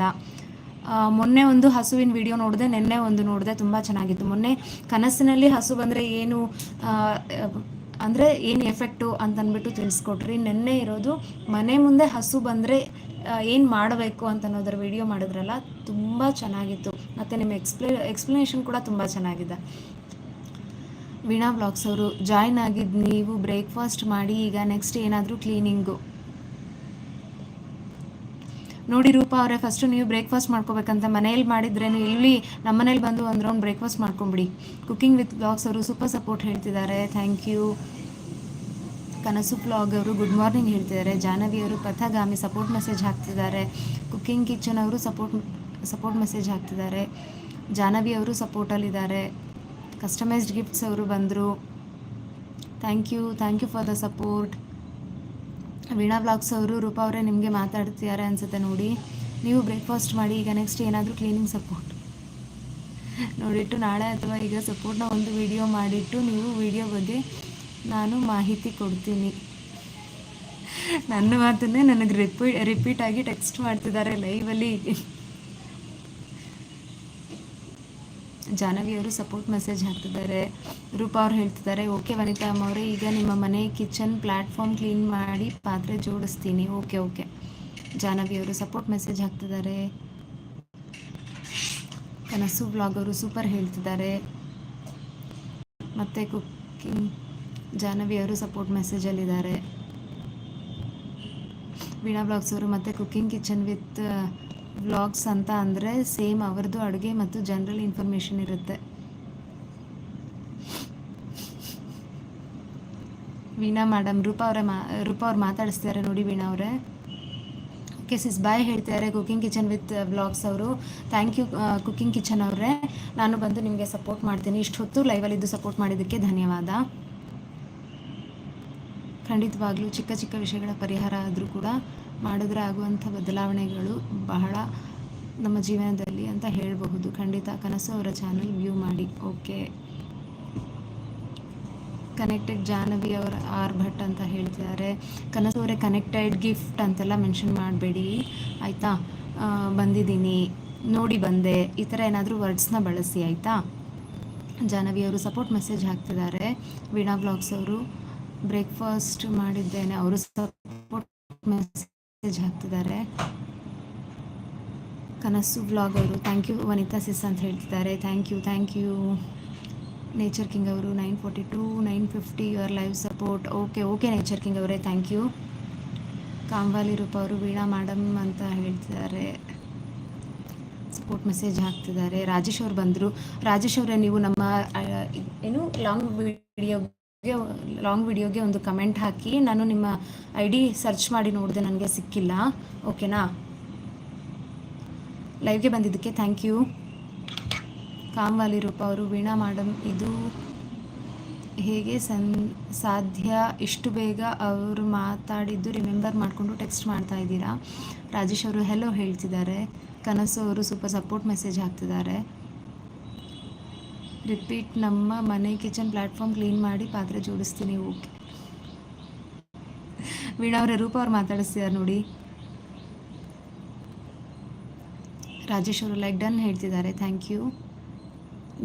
Speaker 1: ಮೊನ್ನೆ ಒಂದು ಹಸುವಿನ ವಿಡಿಯೋ ನೋಡಿದೆ, ನಿನ್ನೆ ಒಂದು ನೋಡಿದೆ, ತುಂಬ ಚೆನ್ನಾಗಿತ್ತು. ಮೊನ್ನೆ ಕನಸಿನಲ್ಲಿ ಹಸು ಬಂದರೆ ಏನು ಅಂದರೆ ಏನು ಎಫೆಕ್ಟು ಅಂತಂದ್ಬಿಟ್ಟು ತಿಳಿಸ್ಕೊಟ್ರಿ. ನಿನ್ನೆ ಇರೋದು ಮನೆ ಮುಂದೆ ಹಸು ಬಂದರೆ ಏನು ಮಾಡಬೇಕು ಅಂತ ಅನ್ನೋದ್ರ ವಿಡಿಯೋ ಮಾಡಿದ್ರಲ್ಲ, ತುಂಬ ಚೆನ್ನಾಗಿತ್ತು. ಮತ್ತು ನಿಮ್ಮ ಎಕ್ಸ್ಪ್ಲೇ ಎಕ್ಸ್ಪ್ಲನೇಷನ್ ಕೂಡ ತುಂಬ ಚೆನ್ನಾಗಿದೆ. ವೀಣಾ ಬ್ಲಾಗ್ಸ್ ಅವರು ಜಾಯ್ನ್ ಆಗಿದ್ದು ನೀವು ಬ್ರೇಕ್ಫಾಸ್ಟ್ ಮಾಡಿ, ಈಗ ನೆಕ್ಸ್ಟ್ ಏನಾದರೂ ಕ್ಲೀನಿಂಗು ನೋಡಿ ರೂಪ ಅವರೇ ಫಸ್ಟು ನೀವು ಬ್ರೇಕ್ಫಾಸ್ಟ್ ಮಾಡ್ಕೋಬೇಕಂತ ಮನೇಲಿ ಮಾಡಿದ್ರೇನು ಇಲ್ಲಿ ನಮ್ಮ ಮನೇಲಿ ಬಂದು ಒಂದು ರೌಂಡ್ ಬ್ರೇಕ್ಫಾಸ್ಟ್ ಮಾಡ್ಕೊಂಬಿಡಿ. ಕುಕ್ಕಿಂಗ್ ವಿತ್ ಬ್ಲಾಗ್ಸ್ ಅವರು ಸೂಪರ್ ಸಪೋರ್ಟ್ ಹೇಳ್ತಿದ್ದಾರೆ. ಥ್ಯಾಂಕ್ ಯು ಕನಸು ಬ್ಲಾಗ್ ಅವರು ಗುಡ್ ಮಾರ್ನಿಂಗ್ ಹೇಳ್ತಿದ್ದಾರೆ. ಜಾಹ್ನವಿ ಅವರು ಪಥಗಾಮಿ ಸಪೋರ್ಟ್ ಮೆಸೇಜ್ ಹಾಕ್ತಿದ್ದಾರೆ. ಕುಕ್ಕಿಂಗ್ ಕಿಚನ್ ಅವರು ಸಪೋರ್ಟ್ ಸಪೋರ್ಟ್ ಮೆಸೇಜ್ ಹಾಕ್ತಿದ್ದಾರೆ. ಜಾಹ್ನವಿ ಅವರು ಸಪೋರ್ಟಲ್ಲಿದ್ದಾರೆ ಕಸ್ಟಮೈಸ್ಡ್ ಗಿಫ್ಟ್ಸ್ ಅವರು ಬಂದರು. Thank you thank you for the support Veena blogs ಅವರು, ರೂಪಾ ಅವರೇ ನಿಮಗೆ ಮಾತಾಡ್ತಿದ್ದಾರೆ ಅನಿಸುತ್ತೆ ನೋಡಿ. ನೀವು ಬ್ರೇಕ್ಫಾಸ್ಟ್ ಮಾಡಿ, ಈಗ ನೆಕ್ಸ್ಟ್ ಏನಾದರೂ ಕ್ಲೀನಿಂಗ್ ಸಪೋರ್ಟ್ ನೋಡಿಟ್ಟು ನಾಳೆ ಅಥವಾ ಈಗ ಸಪೋರ್ಟ್ನ ಒಂದು ವಿಡಿಯೋ ಮಾಡಿಟ್ಟು ನೀವು ವಿಡಿಯೋ ಬಗ್ಗೆ ನಾನು ಮಾಹಿತಿ ಕೊಡ್ತೀನಿ. ನನ್ನ ಮಾತನ್ನೇ ನನಗೆ ರಿಪೀ ರಿಪೀಟ್ ಆಗಿ ಟೆಕ್ಸ್ಟ್ ಮಾಡ್ತಿದ್ದಾರೆ ಲೈವಲ್ಲಿ ಜಾನವಿ ಅವರು ಸಪೋರ್ಟ್ ಮೆಸೇಜ್ ಹಾಕ್ತಿದ್ದಾರೆ ರೂಪ ಅವ್ರು ಹೇಳ್ತಿದ್ದಾರೆ ಓಕೆ ವನಿತಾ ಅವರೇ ಈಗ ನಿಮ್ಮ ಮನೆ ಕಿಚನ್ ಪ್ಲ್ಯಾಟ್ಫಾರ್ಮ್ ಕ್ಲೀನ್ ಮಾಡಿ ಪಾತ್ರೆ ಜೋಡಿಸ್ತೀನಿ. ಓಕೆ ಓಕೆ ಜಾನವಿ ಅವರು ಸಪೋರ್ಟ್ ಮೆಸೇಜ್ ಹಾಕ್ತಿದ್ದಾರೆ ಕನಸು ಬ್ಲಾಗ್ ಅವರು ಸೂಪರ್ ಹೇಳ್ತಿದ್ದಾರೆ ಮತ್ತು ಕುಕ್ಕಿಂಗ್ ಜಾಹ್ನವಿ ಅವರು ಸಪೋರ್ಟ್ ಮೆಸೇಜಲ್ಲಿದ್ದಾರೆ ವೀಣಾ ಬ್ಲಾಗ್ಸ್ ಅವರು ಮತ್ತು ಕುಕ್ಕಿಂಗ್ ಕಿಚನ್ ವಿತ್ ವ್ಲಾಗ್ಸ್ ಅಂತ ಅಂದರೆ ಸೇಮ್ ಅವ್ರದ್ದು ಅಡುಗೆ ಮತ್ತು ಜನರಲ್ ಇನ್ಫಾರ್ಮೇಷನ್ ಇರುತ್ತೆ. ವೀಣಾ ಮೇಡಮ್ ರೂಪಾ ಅವರೇ ಮಾ, ರೂಪಾ ಅವ್ರು ಮಾತಾಡಿಸ್ತಾರೆ ನೋಡಿ ವೀಣಾ ಅವರೇ. ಓಕೆ ಸಿಸ್ ಬಾಯ್ ಹೇಳ್ತಿದ್ದಾರೆ ಕುಕ್ಕಿಂಗ್ ಕಿಚನ್ ವಿತ್ ವ್ಲಾಗ್ಸ್ ಅವರು. ಥ್ಯಾಂಕ್ ಯು ಕುಕ್ಕಿಂಗ್ ಕಿಚನ್ ಅವರೇ. ನಾನು ಬಂದು ನಿಮಗೆ ಸಪೋರ್ಟ್ ಮಾಡ್ತೀನಿ. ಇಷ್ಟು ಹೊತ್ತು ಲೈವಲ್ಲಿದ್ದು ಸಪೋರ್ಟ್ ಮಾಡಿದ್ದಕ್ಕೆ ಧನ್ಯವಾದ. ಖಂಡಿತವಾಗ್ಲೂ ಚಿಕ್ಕ ಚಿಕ್ಕ ವಿಷಯಗಳ ಪರಿಹಾರ ಆದರೂ ಕೂಡ ಮಾಡಿದ್ರೆ ಆಗುವಂಥ ಬದಲಾವಣೆಗಳು ಬಹಳ ನಮ್ಮ ಜೀವನದಲ್ಲಿ ಅಂತ ಹೇಳಬಹುದು. ಖಂಡಿತ ಕನಸು ಅವರ ಚಾನಲ್ ವ್ಯೂ ಮಾಡಿ. ಓಕೆ ಕನೆಕ್ಟೆಡ್ ಜಾಹ್ನವಿ ಅವರ ಆರ್ ಭಟ್ ಅಂತ ಹೇಳ್ತಿದ್ದಾರೆ. ಕನಸು ಅವರೇ ಕನೆಕ್ಟೆಡ್ ಗಿಫ್ಟ್ ಅಂತೆಲ್ಲ ಮೆನ್ಷನ್ ಮಾಡಬೇಡಿ. ಆಯಿತಾ? ಬಂದಿದ್ದೀನಿ. ನೋಡಿ ಬಂದೆ. ಈ ಥರ ಏನಾದರೂ ವರ್ಡ್ಸ್ನ ಬಳಸಿ, ಆಯಿತಾ? ಜಾಹ್ನವಿ ಅವರು ಸಪೋರ್ಟ್ ಮೆಸೇಜ್ ಹಾಕ್ತಿದ್ದಾರೆ. ವೀಣಾ ಬ್ಲಾಗ್ಸ್ ಅವರು. ಬ್ರೇಕ್ಫಾಸ್ಟ್ ಮಾಡಿದ್ದೇನೆ. ಅವರು ಸಪೋರ್ಟ್ ಮೆಸೇಜ್ ಹಾಕ್ತಿದ್ದಾರೆ. ಕನಸು ವ್ಲಾಗ್ ಅವರು. ಥ್ಯಾಂಕ್ ಯು ವನಿತಾ ಸಿಸ್ ಅಂತ ಹೇಳ್ತಿದ್ದಾರೆ. Thank you thank you nature king ಅವರು nine forty two nine fifty your live support okay okay nature king ಅವರೇ ಥ್ಯಾಂಕ್ ಯು ಕಾಂಬಾಲಿ ರೂಪ ಅವರು ವೀಣಾ ಮೇಡಮ್ ಅಂತ ಹೇಳ್ತಿದ್ದಾರೆ. ಸಪೋರ್ಟ್ ಮೆಸೇಜ್ ಹಾಕ್ತಿದ್ದಾರೆ. ರಾಜೇಶ್ ಅವ್ರು ಬಂದರು. ರಾಜೇಶ್ ಅವರೇ, ನೀವು ನಮ್ಮ ಏನು ಲಾಂಗ್ ವಿಡಿಯೋಗೆ ಲಾಂಗ್ ವಿಡಿಯೋಗೆ ಒಂದು ಕಮೆಂಟ್ ಹಾಕಿ, ನಾನು ನಿಮ್ಮ ಐ ಡಿ ಸರ್ಚ್ ಮಾಡಿ ನೋಡಿದೆ ನನಗೆ ಸಿಕ್ಕಿಲ್ಲ. ಓಕೆನಾ ಲೈವ್ಗೆ ಬಂದಿದ್ದಕ್ಕೆ ಥ್ಯಾಂಕ್ ಯು ಕಾಮ್ವಾಲಿ ರೂಪ ಅವರು, ವೀಣಾ ಮೇಡಮ್ ಇದು ಹೇಗೆ ಸನ್, ಸಾಧ್ಯ? ಇಷ್ಟು ಬೇಗ ಅವರು ಮಾತಾಡಿದ್ದು ರಿಮೆಂಬರ್ ಮಾಡಿಕೊಂಡು ಟೆಕ್ಸ್ಟ್ ಮಾಡ್ತಾ ಇದ್ದೀರಾ? ರಾಜೇಶ್ ಅವರು ಹೆಲೋ ಹೇಳ್ತಿದ್ದಾರೆ. ಕನಸು ಅವರು ಸೂಪರ್ ಸಪೋರ್ಟ್ ಮೆಸೇಜ್ ಹಾಕ್ತಿದ್ದಾರೆ. ರಿಪೀಟ್ ನಮ್ಮ ಮನೆ ಕಿಚನ್ ಪ್ಲ್ಯಾಟ್ಫಾರ್ಮ್ ಕ್ಲೀನ್ ಮಾಡಿ ಪಾತ್ರೆ ಜೋಡಿಸ್ತೀನಿ, ಓಕೆ. ವೀಣಾ ಅವರ, ರೂಪ ಅವ್ರು ಮಾತಾಡಿಸ್ತಿದ್ದಾರೆ ನೋಡಿ. ರಾಜೇಶ್ ಅವರು ಲೈಕ್ ಡನ್ ಹೇಳ್ತಿದ್ದಾರೆ ಥ್ಯಾಂಕ್ ಯು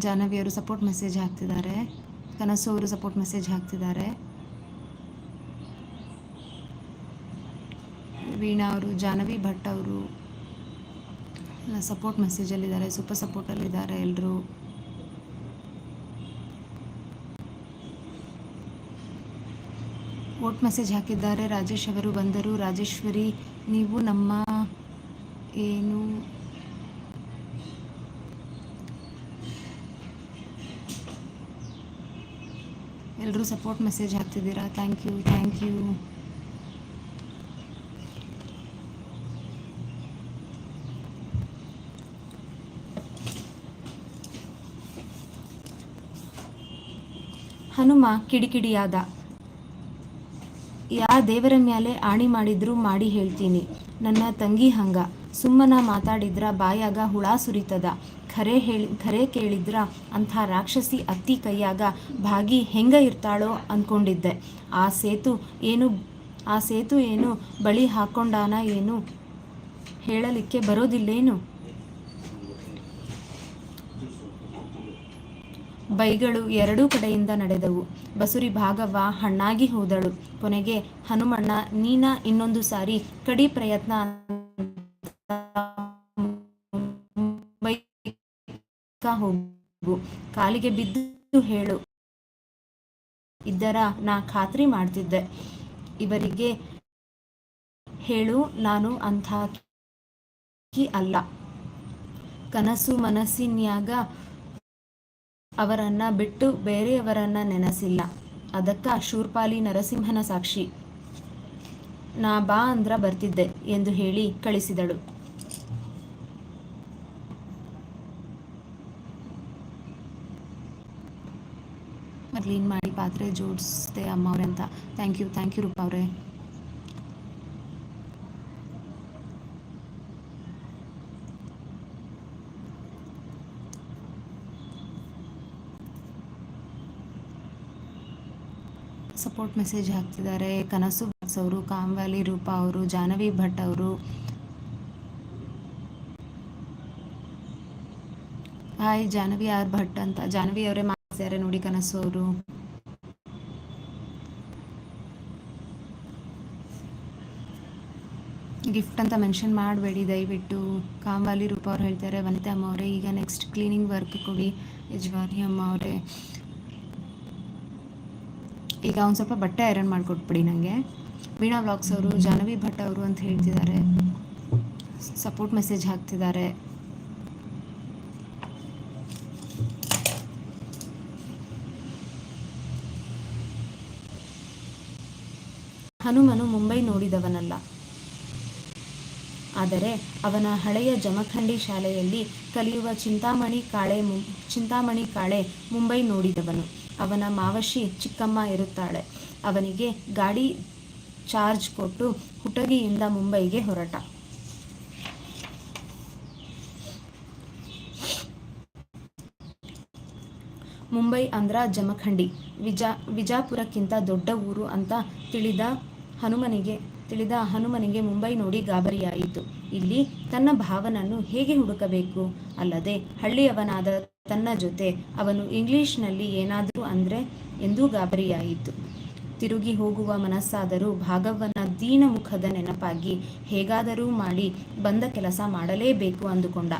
Speaker 1: ಜಾಹ್ನವಿ ಅವರು ಸಪೋರ್ಟ್ ಮೆಸೇಜ್ ಹಾಕ್ತಿದ್ದಾರೆ. ಕನಸು ಅವರು ಸಪೋರ್ಟ್ ಮೆಸೇಜ್ ಹಾಕ್ತಿದ್ದಾರೆ. ವೀಣಾ ಅವರು, ಜಾಹ್ನವಿ ಭಟ್ ಅವರು ಸಪೋರ್ಟ್ ಮೆಸೇಜಲ್ಲಿದ್ದಾರೆ ಸೂಪರ್ ಸಪೋರ್ಟಲ್ಲಿದ್ದಾರೆ ಎಲ್ಲರೂ ವೋಟ್ ಮೆಸೇಜ್ ಹಾಕಿದ್ದಾರೆ. ರಾಜೇಶ್ ಅವರು ಬಂದರು. ರಾಜೇಶ್ವರಿ, ನೀವು ನಮ್ಮ ಏನು? ಎಲ್ಲರೂ support message ಹಾಕ್ತಿದ್ದೀರಾ? Thank you thank you. Hanuma ಕಿಡಿಕಿಡಿಯಾದ. ಯಾ ದೇವರ ಮ್ಯಾಲೆ ಆಣಿ ಮಾಡಿದ್ರು ಮಾಡಿ ಹೇಳ್ತೀನಿ. ನನ್ನ ತಂಗಿ ಹಂಗ. ಸುಮ್ಮನ ಮಾತಾಡಿದ್ರ ಬಾಯಾಗ ಹುಳ ಸುರಿತದ. ಖರೆ ಹೇಳಿ, ಖರೆ ಕೇಳಿದ್ರ ಅಂಥ ರಾಕ್ಷಸಿ ಅತ್ತಿ ಕೈಯಾಗ ಭಾಗಿ ಹೆಂಗ ಇರ್ತಾಳೋ ಅನ್ಕೊಂಡಿದ್ದೆ. ಆ ಸೇತು ಏನು, ಆ ಸೇತು ಏನು ಬಳಿ ಹಾಕೊಂಡಾನ ಏನು ಹೇಳಲಿಕ್ಕೆ ಬರೋದಿಲ್ಲೇನು? ಬೈಗಳು ಎರಡೂ ಕಡೆಯಿಂದ ನಡೆದವು. ಬಸುರಿ ಭಾಗವ ಹಣ್ಣಾಗಿ ಹೋದಳು. ಕೊನೆಗೆ, ಹನುಮಣ್ಣ, ನೀನ ಇನ್ನೊಂದು ಸಾರಿ ಕಡಿ ಪ್ರಯತ್ನ ಹೋಗು. ಕಾಲಿಗೆ ಬಿದ್ದು ಹೇಳು. ಇದ್ದರ ನಾ ಖಾತ್ರಿ ಮಾಡ್ತಿದ್ದೆ. ಇವರಿಗೆ ಹೇಳು, ನಾನು ಅಂಥ ಅಲ್ಲ. ಕನಸು ಮನಸ್ಸಿನ್ಯಾಗ ಅವರನ್ನ ಬಿಟ್ಟು ಬೇರೆಯವರನ್ನ ನೆನೆಸಿಲ್ಲ. ಅದಕ್ಕ ಶೂರ್ಪಾಲಿ ನರಸಿಂಹನ ಸಾಕ್ಷಿ. ನಾ ಬಾ ಅಂದ್ರ ಬರ್ತಿದ್ದೆ ಎಂದು ಹೇಳಿ ಕಳಿಸಿದಳು. ಕ್ಲೀನ್ ಮಾಡಿ ಪಾತ್ರೆ ಜೋಡಿಸ್ದೆ ಅಮ್ಮ ಅವ್ರೆ ಅಂತ. ಥ್ಯಾಂಕ್ ಯು ಥ್ಯಾಂಕ್ ಯು ರೂಪ ಅವರೇ. ಸಪೋರ್ಟ್ ಮೆಸೇಜ್ ಹಾಕ್ತಿದ್ದಾರೆ. ಕನಸು ಬಾಕ್ಸ್ ಅವರು ಕಾಮ್ವಾಲಿ ರೂಪ ಅವರು ಜಾನವಿ ಭಟ್ ಅವರು. ಹಾಯ್ ಜಾನವಿ ಆರ್ ಭಟ್ ಅಂತ. ಜಾನವಿ ಅವರೇ ಮಾಡಿದ್ದಾರೆ ನೋಡಿ ಕನಸು ಅವರು. ಗಿಫ್ಟ್ ಅಂತ ಮೆನ್ಷನ್ ಮಾಡಬೇಡಿ ದಯವಿಟ್ಟು. ಕಾಂವಾಲಿ ರೂಪ ಅವ್ರು ಹೇಳ್ತಾರೆ ವನಿತಾ ಅಮ್ಮ ಅವರೇ ಈಗ ನೆಕ್ಸ್ಟ್ ಕ್ಲೀನಿಂಗ್ ವರ್ಕ್ ಕೊಡಿ. ಯಜಮಾನಿ ಅಮ್ಮ ಅವರೇ. ಈಗ ಒಂದು ಸ್ವಲ್ಪ ಬಟ್ಟೆ ಐರನ್ ಮಾಡಿಕೊಟ್ಬಿಡಿ ನನಗೆ ವೀಣಾ ವ್ಲಾಗ್ಸ್ ಅವರು, ಜಾಹ್ನವಿ ಭಟ್ ಅವರು ಅಂತ ಹೇಳ್ತಿದ್ದಾರೆ. ಸಪೋರ್ಟ್ ಮೆಸೇಜ್ ಹಾಕ್ತಿದ್ದಾರೆ. ಹನುಮನು ಮುಂಬೈ ನೋಡಿದವನಲ್ಲ. ಆದರೆ ಅವನ ಹಳೆಯ ಜಮಖಂಡಿ ಶಾಲೆಯಲ್ಲಿ ಕಲಿಯುವ ಚಿಂತಾಮಣಿ ಕಾಳೆ ಚಿಂತಾಮಣಿ ಕಾಳೆ ಮುಂಬೈ ನೋಡಿದವನು. ಅವನ ಮಾವಶಿ ಚಿಕ್ಕಮ್ಮ ಇರುತ್ತಾಳೆ. ಅವನಿಗೆ ಗಾಡಿ ಚಾರ್ಜ್ ಕೊಟ್ಟು ಹುಟಗಿಯಿಂದ ಮುಂಬೈಗೆ ಹೊರಟ. ಮುಂಬೈ ಅಂದ್ರ ಜಮಖಂಡಿ, ವಿಜಾ, ವಿಜಾಪುರಕ್ಕಿಂತ ದೊಡ್ಡ ಊರು ಅಂತ ತಿಳಿದ ಹನುಮನಿಗೆ ತಿಳಿದ ಹನುಮನಿಗೆ ಮುಂಬೈ ನೋಡಿ ಗಾಬರಿಯಾಯಿತು. ಇಲ್ಲಿ ತನ್ನ ಭಾವನನ್ನು ಹೇಗೆ ಹುಡುಕಬೇಕು? ಅಲ್ಲದೆ ಹಳ್ಳಿಯವನಾದ ತನ್ನ ಜೊತೆ ಅವನು ಇಂಗ್ಲಿಷ್ನಲ್ಲಿ ಏನಾದರೂ ಅಂದ್ರೆ ಎಂದೂ ಗಾಬರಿಯಾಯಿತು. ತಿರುಗಿ ಹೋಗುವ ಮನಸ್ಸಾದರೂ ಭಾಗವನ ದೀನ ಮುಖದ ನೆನಪಾಗಿ ಹೇಗಾದರೂ ಮಾಡಿ ಬಂದ ಕೆಲಸ ಮಾಡಲೇಬೇಕು ಅಂದುಕೊಂಡ.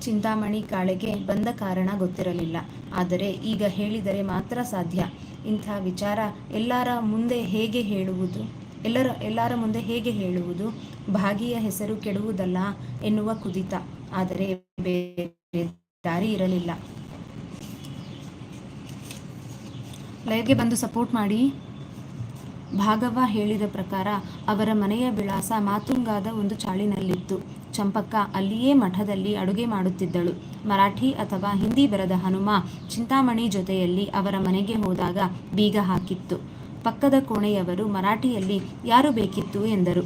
Speaker 1: ಚಿಂತಾಮಣಿ ಕಾಳೆಗೆ ಬಂದ ಕಾರಣ ಗೊತ್ತಿರಲಿಲ್ಲ. ಆದರೆ ಈಗ ಹೇಳಿದರೆ ಮಾತ್ರ ಸಾಧ್ಯ. ಇಂಥ ವಿಚಾರ ಎಲ್ಲರ ಮುಂದೆ ಹೇಗೆ ಹೇಳುವುದು? ಎಲ್ಲರ ಎಲ್ಲರ ಮುಂದೆ ಹೇಗೆ ಹೇಳುವುದು? ಭಾಗಿಯ ಹೆಸರು ಕೆಡುವುದಲ್ಲ ಎನ್ನುವ ಕುದಿತ. ಆದರೆ ಬೇರೆ ದಾರಿ ಇರಲಿಲ್ಲ. ಲೈವ್ಗೆ ಬಂದು ಸಪೋರ್ಟ್ ಮಾಡಿ. ಭಾಗವ ಹೇಳಿದ ಪ್ರಕಾರ ಅವರ ಮನೆಯ ವಿಳಾಸ ಮಾತುಂಗಾದ ಒಂದು ಚಾಳಿನಲ್ಲಿತ್ತು. ಚಂಪಕ್ಕ ಅಲ್ಲಿಯೇ ಮಠದಲ್ಲಿ ಅಡುಗೆ ಮಾಡುತ್ತಿದ್ದಳು. ಮರಾಠಿ ಅಥವಾ ಹಿಂದಿ ಬರದ ಹನುಮ ಚಿಂತಾಮಣಿ ಜೊತೆಯಲ್ಲಿ ಅವರ ಮನೆಗೆ ಹೋದಾಗ ಬೀಗ ಹಾಕಿತ್ತು. ಪಕ್ಕದ ಕೋಣೆಯವರು ಮರಾಠಿಯಲ್ಲಿ ಯಾರು ಬೇಕಿತ್ತು? ಎಂದರು.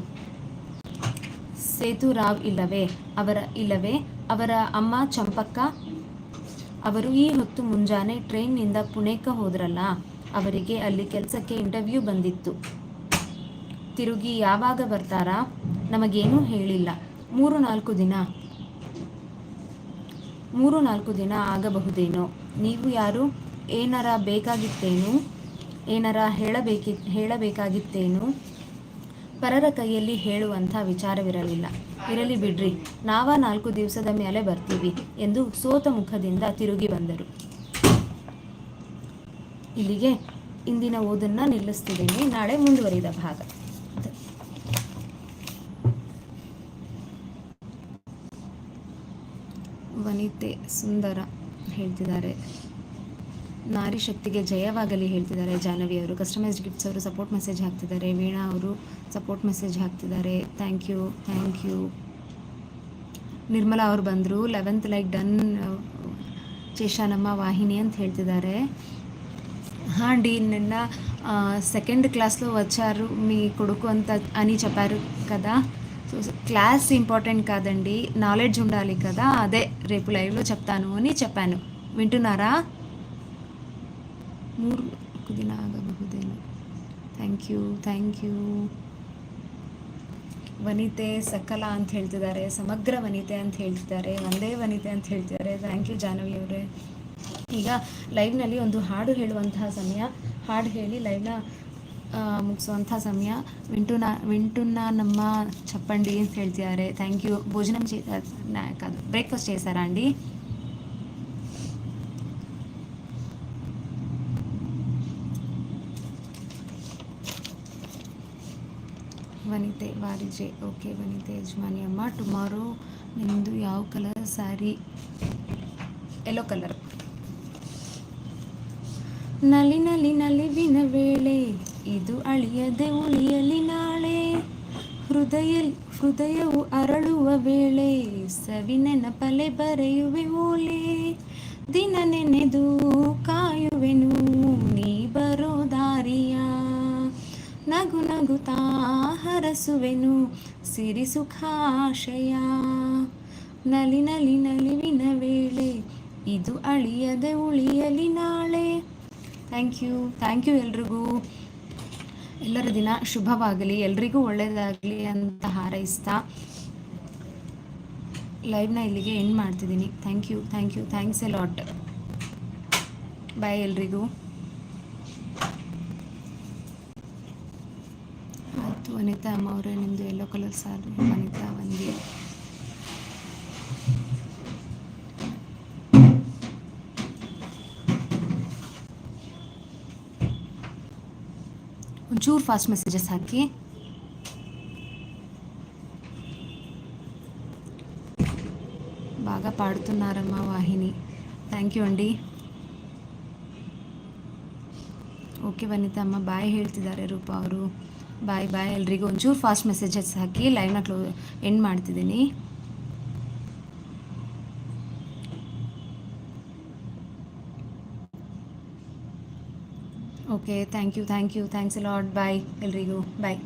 Speaker 1: ಸೇತುರಾವ್ ಇಲ್ಲವೇ? ಅವರ ಇಲ್ಲವೇ? ಅವರ ಅಮ್ಮ ಚಂಪಕ್ಕ? ಅವರು ಈ ಹೊತ್ತು ಮುಂಜಾನೆ ಟ್ರೈನ್ನಿಂದ ಪುಣೆಕ ಹೋದ್ರಲ್ಲ? ಅವರಿಗೆ ಅಲ್ಲಿ ಕೆಲಸಕ್ಕೆ ಇಂಟರ್ವ್ಯೂ ಬಂದಿತ್ತು. ತಿರುಗಿ ಯಾವಾಗ ಬರ್ತಾರಾ? ನಮಗೇನೂ ಹೇಳಿಲ್ಲ. ಮೂರು ನಾಲ್ಕು ದಿನ. ಮೂರು ನಾಲ್ಕು ದಿನ ಆಗಬಹುದೇನೋ? ನೀವು ಯಾರು? ಏನಾರ ಬೇಕಾಗಿತ್ತೇನು? ಏನಾರ ಹೇಳಬೇಕಿ, ಹೇಳಬೇಕಾಗಿತ್ತೇನು? ಪರರ ಕೈಯಲ್ಲಿ ಹೇಳುವಂಥ ವಿಚಾರವಿರಲಿಲ್ಲ. ಇರಲಿ ಬಿಡ್ರಿ, ನಾವ ನಾಲ್ಕು ದಿವಸದ ಮೇಲೆ ಬರ್ತೀವಿ ಎಂದು ಸೋತ ಮುಖದಿಂದ ತಿರುಗಿ ಬಂದರು. ಇಲ್ಲಿಗೆ ಇಂದಿನ ಓದನ್ನ ನಿಲ್ಲಿಸ್ತಿದ್ದೀನಿ. ನಾಳೆ ಮುಂದುವರಿದ ಭಾಗ. ವನಿತೆ ಸುಂದರ ಹೇಳ್ತಿದ್ದಾರೆ ನಾರಿ ಶಕ್ತಿಗೆ ಜಯವಾಗಲಿ ಹೇಳ್ತಿದ್ದಾರೆ ಜಾಹ್ನವಿ ಅವರು ಕಸ್ಟಮೈಸ್ಡ್ ಗಿಫ್ಟ್ಸ್ ಅವರು ಸಪೋರ್ಟ್ ಮೆಸೇಜ್ ಹಾಕ್ತಿದ್ದಾರೆ ವೀಣಾ ಅವರು ಸಪೋರ್ಟ್ ಮೆಸೇಜ್ ಹಾಕ್ತಿದ್ದಾರೆ thank you thank you Nirmala ಅವ್ರು ಬಂದರು ಲೆವೆಂತ್ ಲೈಕ್ ಡನ್ ಚೇಷಾನಮ್ಮ వాహిని ಅಂತ ಹೇಳ್ತಿದ್ದಾರೆ హా అండి నిన్న సెకండ్ క్లాస్లో వచ్చారు మీ కొడుకు అంత అని చెప్పారు కదా సో క్లాస్ ఇంపార్టెంట్ కాదండి నాలెడ్జ్ ఉండాలి కదా అదే రేపు లైవ్లో చెప్తాను అని చెప్పాను వింటున్నారా ಮೂರು ದಿನ ಆಗಬಹುದೇನು ಥ್ಯಾಂಕ್ ಯು ಥ್ಯಾಂಕ್ ಯು ವನಿತೆ ಸಕಲ ಅಂತ ಹೇಳ್ತಿದ್ದಾರೆ ಸಮಗ್ರ ವನಿತೆ ಅಂತ ಹೇಳ್ತಿದ್ದಾರೆ ಒಂದೇ ವನಿತೆ ಅಂತ ಹೇಳ್ತಿದ್ದಾರೆ ಥ್ಯಾಂಕ್ ಯು ಜಾಹ್ನವಿ ಅವರೇ ಈಗ ಲೈವ್ನಲ್ಲಿ ಒಂದು ಹಾಡು ಹೇಳುವಂತಹ ಸಮಯ ಹಾಡು ಹೇಳಿ ಲೈವ್ನ ಮುಗಿಸುವಂಥ ಸಮಯ ವಿಂಟುನ వింటున్నా ನಮ್ಮ ಚಪ್ಪಂಡಿ ಅಂತ ಹೇಳ್ತಿದ್ದಾರೆ థ్యాంక్ యూ భోజనం చే కాదు బ్రేక్ఫాస్ట్ చేశారా అండి ವನಿತೆ ವಾರಿಜೆ ಓಕೆ ವನಿತೆ ಯಜಮಾನಿ ಅಮ್ಮ ಟುಮಾರೋ ನಿಮ್ಮದು ಯಾವ ಕಲರ್ ಸ್ಯಾರಿ ಯೆಲ್ಲೋ ಕಲರ್ ನಲಿ ನಲಿ ನಲಿವಿನ ವೇಳೆ ಇದು ಅಳಿಯದೆ ಉಳಿಯಲಿ ನಾಳೆ. ಹೃದಯ ಹೃದಯವು ಅರಳುವ ವೇಳೆ ಸವಿ ನೆನಪಲೆ ಬರೆಯುವೆ ಓಲೆ. ದಿನ ನೆನೆದು ಕಾಯುವೆನು, ನೀ ಬರೋ ದಾರಿಯ. ನಗು ನಗುತ್ತಾ ಹರಸುವೆನು, ಸಿರಿ ಸುಖಾಶಯ. ನಲಿ ನಲಿ ನಲಿವಿನ ವೇಳೆ ಇದು ಅಳಿಯದೆ ಉಳಿಯಲಿ ನಾಳೆ. ಥ್ಯಾಂಕ್ ಯು ಥ್ಯಾಂಕ್ ಯು ಎಲ್ರಿಗೂ. ಎಲ್ಲರ ದಿನ ಶುಭವಾಗಲಿ. ಎಲ್ರಿಗೂ ಒಳ್ಳೆಯದಾಗಲಿ ಅಂತ ಹಾರೈಸ್ತಾ ಲೈವ್ನ ಇಲ್ಲಿಗೆ ಎಂಡ್ ಮಾಡ್ತಿದ್ದೀನಿ. Thank you thank you thanks a lot bye ಎಲ್ರಿಗೂ. ಆಯಿತು ವನಿತಾ ಅಮ್ಮ ಅವರೇ ನಿಮ್ಮದು ಎಲ್ಲೋ ಕಲರ್ ಸಾರಿ ವನಿತಾ ವಂದ್ಯ ಒಂಚೂರು ಫಾಸ್ಟ್ ಮೆಸೇಜಸ್ ಹಾಕಿ బాగా పాడుతున్నారమ్మా వాహిని థ్యాంక్ యూ అండి ಓಕೆ ವನಿತಾ ಅಮ್ಮ ಬಾಯ್ ಹೇಳ್ತಿದ್ದಾರೆ ರೂಪ ಅವರು ಬಾಯ್ ಬಾಯ್ ಎಲ್ರಿಗೂ ಒಂಚೂರು ಫಾಸ್ಟ್ ಮೆಸೇಜಸ್ ಹಾಕಿ ಲೈವ್ನ ಕ್ಲೋ ಎಂಡ್ ಮಾಡ್ತಿದ್ದೀನಿ Okay, thank you, thank you. Thanks a lot. Bye, Elrigo. Bye.